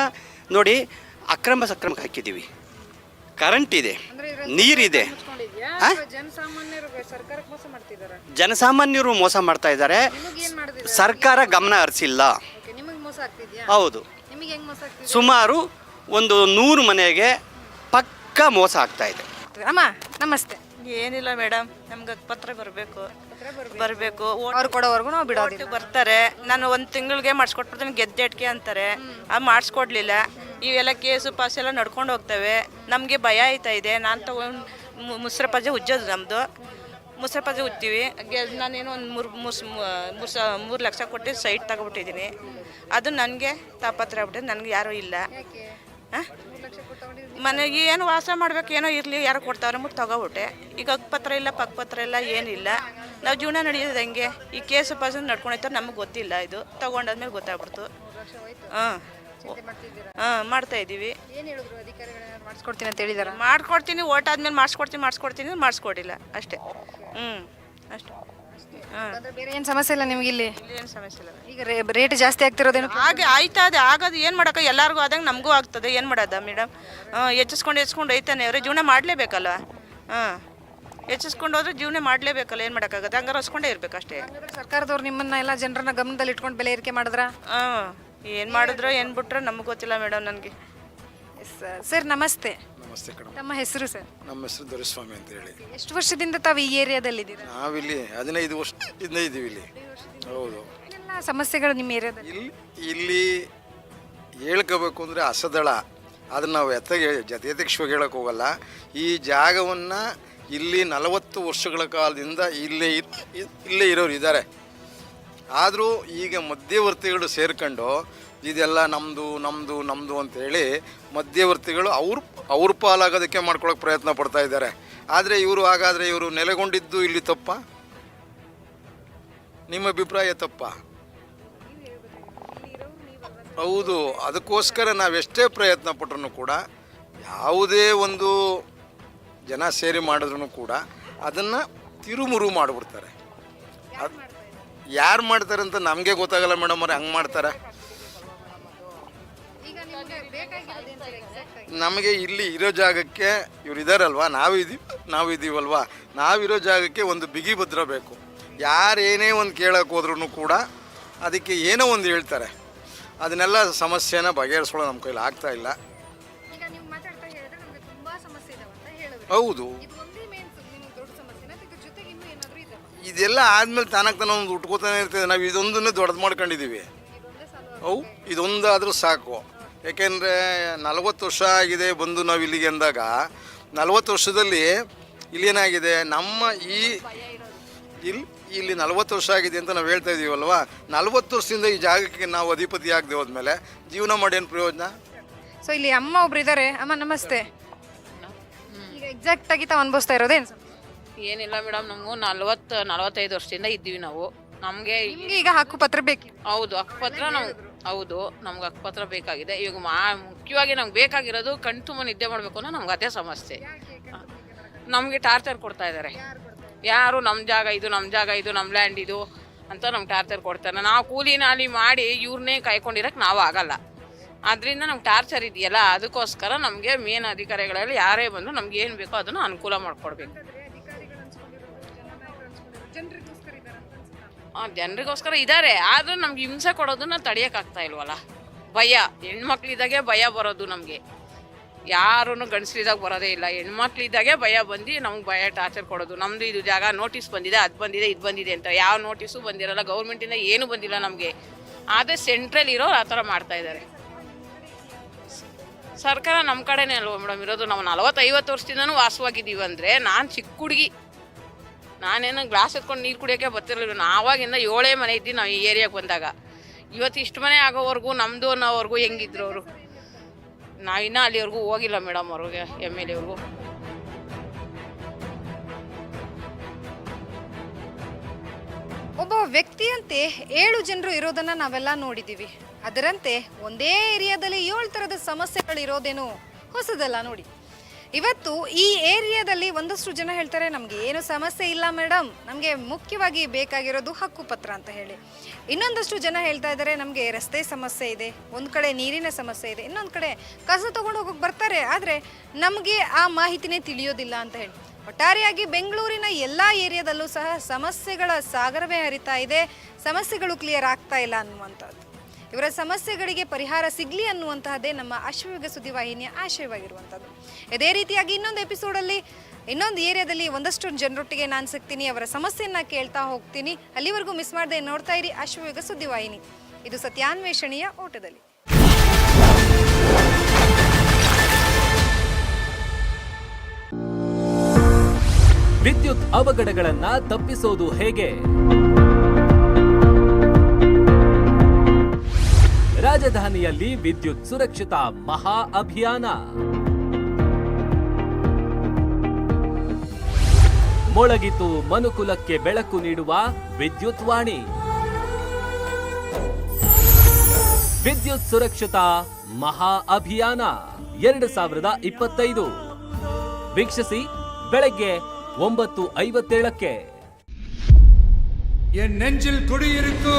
ನೋಡಿ ಅಕ್ರಮ ಸಕ್ರಮಕ್ಕೆ ಹಾಕಿದ್ದೀವಿ. ಕರೆಂಟ್ ಇದೆ. ನೀರಿದೆ. ಜನಸಾಮಾನ್ಯರು ಸರ್ಕಾರಕ್ಕೆ ಮೋಸ ಮಾಡ್ತಿದಾರ? ಜನಸಾಮಾನ್ಯರು ಮೋಸ ಮಾಡ್ತಾ ಇದ್ದಾರೆ. ನಿಮಗೆ ಏನು ಮಾಡಿದಿರ ಸರ್ಕಾರ ಗಮನ ಹರಿಸಿಲ್ಲ. ನಿಮಗೆ ಮೋಸ ಆಗ್ತಿದ್ಯಾ? ಹೌದು. ನಿಮಗೆ ಹೆಂಗ್ ಮೋಸ ಆಗ್ತಿದೆ? ಸುಮಾರು ಒಂದು ನೂರು ಮನೆಗೆ ಪಕ್ಕ ಮೋಸ ಆಗ್ತಾ ಇದೆ. ಅಮ್ಮ ನಮಸ್ತೆ. ಏನಿಲ್ಲ ಮೇಡಮ್ ನಮ್ಗೆ ಪತ್ರ ಬರಬೇಕು. ಬರಬೇಕು. ಅವ್ರು ಕೊಡೋವರೆಗೂ ನಾವು ಬಿಡೋದು ಬರ್ತಾರೆ. ನಾನು ಒಂದು ತಿಂಗಳಿಗೆ ಮಾಡಿಸ್ಕೊಟ್ಬಿಡ್ತೀನಿ ಗೆದ್ದೆಟ್ಕೆ ಅಂತಾರೆ. ಅದು ಮಾಡಿಸ್ಕೊಡ್ಲಿಲ್ಲ. ಇವೆಲ್ಲ ಕೇಸು ಪಾಸ್ ಎಲ್ಲ ನಡ್ಕೊಂಡು ಹೋಗ್ತವೆ. ನಮಗೆ ಭಯ ಆಯ್ತಾ ಇದೆ. ನಾನು ತಗೊಂಡು ಮುಸ್ರ ಪಜೆ ಉಜ್ಜೋದು ನಮ್ಮದು ಮುಸ್ರ ಪಜೆ ಉಜ್ತೀವಿ ಗೆ- ನಾನೇನು ಒಂದು ಮೂರು ಮುಸ್ ಮುಸ ಮೂರು ಲಕ್ಷ ಕೊಟ್ಟು ಸೈಟ್ ತಗೊಬಿಟ್ಟಿದ್ದೀನಿ ಅದು ನನಗೆ ತಾಪತ್ರ ಆಗ್ಬಿಟ್ಟಿದೆ. ನನಗೆ ಯಾರೂ ಇಲ್ಲ? ಮನೆಗೆ ಏನು ವಾಸ ಮಾಡ್ಬೇಕು ಏನೋ ಇರಲಿ ಯಾರು ಕೊಡ್ತಾವ್ರೆ ಮುಟ್ಟು ತಗೋಬಿಟ್ಟೆ. ಈಗ ಪತ್ರ ಇಲ್ಲ ಪತ್ರ ಇಲ್ಲ ಏನಿಲ್ಲ. ನಾವು ಜೀವನ ನಡೆಯೋದು ಹೆಂಗೆ. ಈ ಕೇಸು ಪಾಸು ನಡ್ಕೊಂಡೈತೆ ನಮಗೆ ಗೊತ್ತಿಲ್ಲ ಇದು. ತಗೊಂಡಾದ್ಮೇಲೆ ಗೊತ್ತಾಗ್ಬಿಡ್ತು. ಹಾಂ. ಹಾಂ ಮಾಡ್ತಾ ಇದ್ದೀವಿ. ಮಾಡಿಸ್ಕೊಡ್ತೀನಿ ಅಂತ ಹೇಳಿದಾರ? ಮಾಡ್ಕೊಡ್ತೀನಿ ಓಟ್ ಆದ್ಮೇಲೆ ಮಾಡಿಸ್ಕೊಡ್ತೀನಿ ಮಾಡಿಸ್ಕೊಡ್ತೀನಿ ಮಾಡಿಸ್ಕೊಡಿಲ್ಲ. ಅಷ್ಟೇ. ಹ್ಞೂ ಅಷ್ಟೇ. ಅಂದ್ರೆ ಬೇರೆ ಏನು ಸಮಸ್ಯೆ ಇಲ್ಲ ನಿಮ್ಗೆ ಇಲ್ಲಿ? ಏನು ಸಮಸ್ಯೆ ಇಲ್ಲ. ಈಗ ರೇಟ್ ಜಾಸ್ತಿ ಆಗ್ತಿರೋದೇನು? ಹಾಗೆ ಆಯ್ತಾ ಅದೇ ಆಗೋದು ಏನು ಮಾಡೋಕೆ ಎಲ್ಲರಿಗೂ ಆದಂಗೆ ನಮಗೂ ಆಗ್ತದೆ. ಏನು ಮಾಡೋದ ಮೇಡಮ್ ಹಾಂ ಹೆಚ್ಚಿಸ್ಕೊಂಡು ಹೆಚ್ಚಿಸ್ಕೊಂಡು ಐತಾನೆ ಅವ್ರೆ ಜೀವನ ಮಾಡಲೇಬೇಕಲ್ವ? ಹಾಂ ಹೆಚ್ಚಿಸ್ಕೊಂಡು ಹೋದ್ರೆ ಜೀವನ ಮಾಡಲೇಬೇಕಲ್ಲ ಏನು ಮಾಡೋಕ್ಕಾಗತ್ತೆ? ಹಂಗಾರ ಹೊಸ್ಕೊಂಡೇ ಇರ್ಬೇಕು ಅಷ್ಟೇ. ಸರ್ಕಾರದವ್ರು ನಿಮ್ಮನ್ನ ಎಲ್ಲ ಜನರನ್ನ ಗಮನದಲ್ಲಿ ಇಟ್ಕೊಂಡು ಬೆಲೆ ಏರಿಕೆ ಮಾಡಿದ್ರ? ಹಾಂ ಏನು ಮಾಡಿದ್ರೋ ಏನು ನಮ್ಗೆ ನಮಗೆ ಗೊತ್ತಿಲ್ಲ ಮೇಡಮ್ ನನಗೆ. ಸರ್ ನಮಸ್ತೆ. ನಮಸ್ತೆ ಕಣ ತಮ್ಮ ಹೆಸರು ಸರ್? ನಮ್ಮ ಹೆಸರು ದೊರೆಸ್ವಾಮಿ ಅಂತ ಹೇಳಿ. ಎಷ್ಟು ವರ್ಷದಿಂದ ತಾವು ಈ ಏರಿಯಾದಲ್ಲಿದ್ದೀರಾ? ನಾವಿಲ್ಲಿ ಹದಿನೈದು ವರ್ಷದಿಂದ ಇದ್ದೀವಿ ಇಲ್ಲಿ. ಹೌದು. ಎಲ್ಲ ಸಮಸ್ಯೆಗಳು ನಿಮ್ಮ ಏರಿಯಾದಲ್ಲಿ? ಇಲ್ಲಿ ಇಲ್ಲಿ ಹೇಳ್ಕೋಬೇಕು ಅಂದರೆ ಅಸದಳ. ಅದನ್ನು ನಾವು ಎತ್ತಗೆ ಜತೆ ಯಥೇಕ್ಷವಾಗಿ ಹೇಳಕ್ಕೆ ಹೋಗಲ್ಲ. ಈ ಜಾಗವನ್ನು ಇಲ್ಲಿ ನಲವತ್ತು ವರ್ಷಗಳ ಕಾಲದಿಂದ ಇಲ್ಲೇ ಇರ್- ಇಲ್ಲೇ ಇರೋರು ಇದ್ದಾರೆ. ಆದರೂ ಈಗ ಮಧ್ಯವರ್ತಿಗಳು ಸೇರ್ಕೊಂಡು ಇದೆಲ್ಲ ನಮ್ಮದು ನಮ್ಮದು ನಮ್ಮದು ಅಂತೇಳಿ ಮಧ್ಯವರ್ತಿಗಳು ಅವ್ರ ಅವ್ರ ಪಾಲಾಗೋದಕ್ಕೆ ಮಾಡ್ಕೊಳಕ್ಕೆ ಪ್ರಯತ್ನ ಪಡ್ತಾ ಇದ್ದಾರೆ. ಆದರೆ ಇವರು ಹಾಗಾದರೆ ಇವರು ನೆಲೆಗೊಂಡಿದ್ದು ಇಲ್ಲಿ ತಪ್ಪ? ನಿಮ್ಮ ಅಭಿಪ್ರಾಯ ತಪ್ಪ? ಹೌದು, ಅದಕ್ಕೋಸ್ಕರ ನಾವೆಷ್ಟೇ ಪ್ರಯತ್ನ ಪಟ್ರೂ ಕೂಡ ಯಾವುದೇ ಒಂದು ಜನ ಸೇರಿ ಮಾಡಿದ್ರು ಕೂಡ ಅದನ್ನು ತಿರುಮುರು ಮಾಡಿಬಿಡ್ತಾರೆ. ಅದು ಯಾರು ಮಾಡ್ತಾರೆ ಅಂತ ನಮಗೆ ಗೊತ್ತಾಗಲ್ಲ ಮೇಡಮ್ ಅವ್ರು ಹಂಗೆ ಮಾಡ್ತಾರೆ. ನಿಮಗೆ ಇಲ್ಲಿ ಇರೋ ಜಾಗಕ್ಕೆ ಇವ್ರು ಇದ್ದಾರಲ್ವಾ ನಾವು ಇದೀವಿ ನಾವು ಇದೀವಲ್ವಾ? ನಾವಿರೋ ಜಾಗಕ್ಕೆ ಒಂದು ಬಿಗಿ ಭದ್ರ ಬೇಕು. ಯಾರೇನೇ ಒಂದು ಕೇಳಕ್ಕೆ ಹೋದ್ರೂ ಕೂಡ ಅದಕ್ಕೆ ಏನೋ ಒಂದು ಹೇಳ್ತಾರೆ. ಅದನ್ನೆಲ್ಲ ಸಮಸ್ಯೆನ ಬಗೆಹರಿಸ್ಕೊಳ್ಳೋ ನಮ್ಮ ಕೈಲಿ ಆಗ್ತಾ ಇಲ್ಲ. ಈಗ ಇದೆಲ್ಲ ಆದ್ಮೇಲೆ ತಾನಾಗ ತಾನ ಒಂದು ಉಟ್ಕೋತಾನೆ ಇರ್ತದೆ. ನಾವು ಇದೊಂದನ್ನೇ ದೊಡ್ಡದು ಮಾಡ್ಕೊಂಡಿದ್ದೀವಿ ಅವು ಇದೊಂದಾದರೂ ಸಾಕು. ಯಾಕೆಂದರೆ ನಲವತ್ತು ವರ್ಷ ಆಗಿದೆ ಬಂದು ನಾವು ಇಲ್ಲಿಗೆ ಅಂದಾಗ. ನಲವತ್ತು ವರ್ಷದಲ್ಲಿ ಇಲ್ಲೇನಾಗಿದೆ? ನಮ್ಮ ಈ ಇಲ್ಲಿ ಇಲ್ಲಿ ನಲವತ್ತು ವರ್ಷ ಆಗಿದೆ ಅಂತ ನಾವು ಹೇಳ್ತಾ ಇದ್ದೀವಲ್ವಾ ನಲವತ್ತು ವರ್ಷದಿಂದ ಈ ಜಾಗಕ್ಕೆ ನಾವು ಅಧಿಪತಿ ಆಗದೆ ಹೋದ್ಮೇಲೆ ಜೀವನ ಮಾಡಿ ಏನು ಪ್ರಯೋಜನ? ಸೊ ಇಲ್ಲಿ ಅಮ್ಮ ಒಬ್ರು ಇದ್ದಾರೆ ಅಮ್ಮ, ನಮಸ್ತೆ. ಈಗ ಎಕ್ಸಾಕ್ಟ್ ಆಗಿ ತಾವು ಅನ್ಭವಿಸ್ತಾ ಇರೋದೇನು? ಏನಿಲ್ಲ ಮೇಡಮ್ ನಮಗೂ ನಲ್ವತ್ತು ನಲವತ್ತೈದು ವರ್ಷದಿಂದ ಇದ್ದೀವಿ ನಾವು. ನಮಗೆ ನಿಮ್ಗೆ ಈಗ ಹಕ್ಕು ಪತ್ರ ಬೇಕು ಹೌದು ಹಕ್ಕುಪತ್ರ ನಾವು ಹೌದು ನಮ್ಗೆ ಹಕ್ಕುಪತ್ರ ಬೇಕಾಗಿದೆ. ಈಗ ಮಾ ಮುಖ್ಯವಾಗಿ ನಮ್ಗೆ ಬೇಕಾಗಿರೋದು ಕಣ್ ತುಂಬ ನಿದ್ದೆ ಮಾಡಬೇಕು ಅನ್ನೋ ನಮ್ಗೆ ಅದೇ ಸಮಸ್ಯೆ. ನಮಗೆ ಟಾರ್ಚರ್ ಕೊಡ್ತಾ ಇದ್ದಾರೆ ಯಾರು ನಮ್ಮ ಜಾಗ ಇದು ನಮ್ಮ ಜಾಗ ಇದು ನಮ್ಮ ಲ್ಯಾಂಡ್ ಇದು ಅಂತ ನಮ್ಗೆ ಟಾರ್ಚರ್ ಕೊಡ್ತಾರೆ. ನಾವು ಕೂಲಿ ನಾಲಿ ಮಾಡಿ ಇವ್ರನ್ನೇ ಕಾಯ್ಕೊಂಡಿರಕ್ಕೆ ನಾವು ಆಗಲ್ಲ. ಅದರಿಂದ ನಮ್ಗೆ ಟಾರ್ಚರ್ ಇದೆಯಲ್ಲ ಅದಕ್ಕೋಸ್ಕರ ನಮಗೆ ಮೇನ್ ಅಧಿಕಾರಿಗಳಲ್ಲಿ ಯಾರೇ ಬಂದರೂ ನಮ್ಗೆ ಏನು ಬೇಕೋ ಅದನ್ನು ಅನುಕೂಲ ಮಾಡಿಕೊಡ್ಬೇಕು. ಜನರಿಗೋಸ್ಕರ ಇದ್ದಾರೆ ಆದ್ರೂ ನಮ್ಗೆ ಹಿಂಸೆ ಕೊಡೋದನ್ನ ತಡೆಯೋಕ್ಕಾಗ್ತಾ ಇಲ್ವಲ್ಲ? ಭಯ, ಹೆಣ್ಮಕ್ಳಿದ್ದಾಗೆ ಭಯ ಬರೋದು ನಮಗೆ. ಯಾರೂ ಗಂಡಸ್ರಿದಾಗ ಬರೋದೇ ಇಲ್ಲ, ಹೆಣ್ಮಕ್ಳಿದ್ದಾಗೆ ಭಯ ಬಂದು ನಮ್ಗೆ ಭಯ ಟಾರ್ಚರ್ ಕೊಡೋದು. ನಮ್ಮದು ಇದು ಜಾಗ ನೋಟಿಸ್ ಬಂದಿದೆ, ಅದು ಬಂದಿದೆ, ಇದು ಬಂದಿದೆ ಅಂತ. ಯಾವ ನೋಟಿಸು ಬಂದಿರಲ್ಲ, ಗೌರ್ಮೆಂಟಿಂದ ಏನೂ ಬಂದಿಲ್ಲ ನಮಗೆ. ಆದರೆ ಸೆಂಟ್ರಲ್ ಇರೋ ಆ ಥರ ಮಾಡ್ತಾ ಇದ್ದಾರೆ. ಸರ್ಕಾರ ನಮ್ಮ ಕಡೆನೇ ಅಲ್ವಾ ಮೇಡಮ್ ಇರೋದು? ನಾವು ನಲವತ್ತೈವತ್ತು ವರ್ಷದಿಂದನೂ ವಾಸವಾಗಿದ್ದೀವಿ ಅಂದರೆ ನಾನು ಚಿಕ್ಕ ಹುಡುಗಿ ನಾನೇನು ಗ್ಲಾಸ್ ಎತ್ಕೊಂಡು ನೀರು ಕುಡಿಯೋಕ್ಕೆ ಬರ್ತಿರಲಿಲ್ಲ. ಆವಾಗಿಂದ ಏಳೇ ಮನೆ ಇದ್ದೀವಿ ನಾವು ಈ ಏರಿಯಾಗೆ ಬಂದಾಗ. ಇವತ್ತು ಇಷ್ಟು ಮನೆ ಆಗೋವರೆಗೂ ನಮ್ಮದು ಅನ್ನೋವರೆಗೂ ಹೆಂಗಿದ್ರು ಅವರು? ನಾವಿನ್ನೂ ಅಲ್ಲಿವರೆಗೂ ಹೋಗಿಲ್ಲ ಮೇಡಮ್ ಅವ್ರಿಗೆ ಎಂ ಎಲ್ ಎವ್ರಿಗೂ ಒಬ್ಬ ವ್ಯಕ್ತಿಯಂತೆ ಏಳು ಜನರು ಇರೋದನ್ನ ನಾವೆಲ್ಲ ನೋಡಿದ್ದೀವಿ ಅದರಂತೆ ಒಂದೇ ಏರಿಯಾದಲ್ಲಿ ಏಳು ಥರದ ಸಮಸ್ಯೆಗಳು ಇರೋದೇನು ಹೊಸದಲ್ಲ ನೋಡಿ. ಇವತ್ತು ಈ ಏರಿಯಾದಲ್ಲಿ ಒಂದಷ್ಟು ಜನ ಹೇಳ್ತಾರೆ, ನಮಗೆ ಏನು ಸಮಸ್ಯೆ ಇಲ್ಲ ಮೇಡಮ್, ನಮಗೆ ಮುಖ್ಯವಾಗಿ ಬೇಕಾಗಿರೋದು ಹಕ್ಕುಪತ್ರ ಅಂತ ಹೇಳಿ. ಇನ್ನೊಂದಷ್ಟು ಜನ ಹೇಳ್ತಾ ಇದ್ದಾರೆ, ನಮಗೆ ರಸ್ತೆ ಸಮಸ್ಯೆ ಇದೆ, ಒಂದು ಕಡೆ ನೀರಿನ ಸಮಸ್ಯೆ ಇದೆ, ಇನ್ನೊಂದು ಕಡೆ ಕಸ ತಗೊಂಡು ಹೋಗೋಕೆ ಬರ್ತಾರೆ, ಆದರೆ ನಮಗೆ ಆ ಮಾಹಿತಿನೇ ತಿಳಿಯೋದಿಲ್ಲ ಅಂತ ಹೇಳಿ. ಒಟ್ಟಾರೆಯಾಗಿ ಬೆಂಗಳೂರಿನ ಎಲ್ಲ ಏರಿಯಾದಲ್ಲೂ ಸಹ ಸಮಸ್ಯೆಗಳ ಸಾಗರವೇ ಹರಿತಾ ಇದೆ, ಸಮಸ್ಯೆಗಳು ಕ್ಲಿಯರ್ ಆಗ್ತಾ ಇಲ್ಲ ಅನ್ನುವಂಥದ್ದು. ಇವರ ಸಮಸ್ಯೆಗಳಿಗೆ ಪರಿಹಾರ ಸಿಗಲಿ ಅನ್ನುವಂತಹದ್ದೇ ನಮ್ಮ ಅಶ್ವಯುಗ ಸುದ್ದಿವಾಹಿನಿಯ ಆಶಯವಾಗಿರುವಂಥದ್ದು. ಇದೇ ರೀತಿಯಾಗಿ ಇನ್ನೊಂದು ಎಪಿಸೋಡಲ್ಲಿ ಇನ್ನೊಂದು ಏರಿಯಾದಲ್ಲಿ ಒಂದಷ್ಟು ಜನರೊಟ್ಟಿಗೆ ನಾನು ಸಿಗ್ತೀನಿ, ಅವರ ಸಮಸ್ಯೆಯನ್ನು ಕೇಳ್ತಾ ಹೋಗ್ತೀನಿ. ಅಲ್ಲಿವರೆಗೂ ಮಿಸ್ ಮಾಡದೆ ನೋಡ್ತಾ ಇರಿ ಅಶ್ವಯುಗ ಸುದ್ದಿವಾಹಿನಿ ಇದು ಸತ್ಯಾನ್ವೇಷಣೆಯ ಓಟದಲ್ಲಿ. ವಿದ್ಯುತ್ ಅವಘಡಗಳನ್ನ ತಪ್ಪಿಸೋದು ಹೇಗೆ? ರಾಜಧಾನಿಯಲ್ಲಿ ವಿದ್ಯುತ್ ಸುರಕ್ಷತಾ ಮಹಾ ಅಭಿಯಾನ. ಮೊಳಗಿತು ಮನುಕುಲಕ್ಕೆ ಬೆಳಕು ನೀಡುವ ವಿದ್ಯುತ್ ವಾಣಿ. ವಿದ್ಯುತ್ ಸುರಕ್ಷತಾ ಮಹಾ ಅಭಿಯಾನ ಎರಡು ಸಾವಿರದ ಇಪ್ಪತ್ತೈದು. ವೀಕ್ಷಿಸಿ ಬೆಳಗ್ಗೆ ಒಂಬತ್ತು ಐವತ್ತೇಳಕ್ಕೆ. ಎನ್ ನೆಂಜಿಲ್ ಕುಡಿಯಿರಿತು.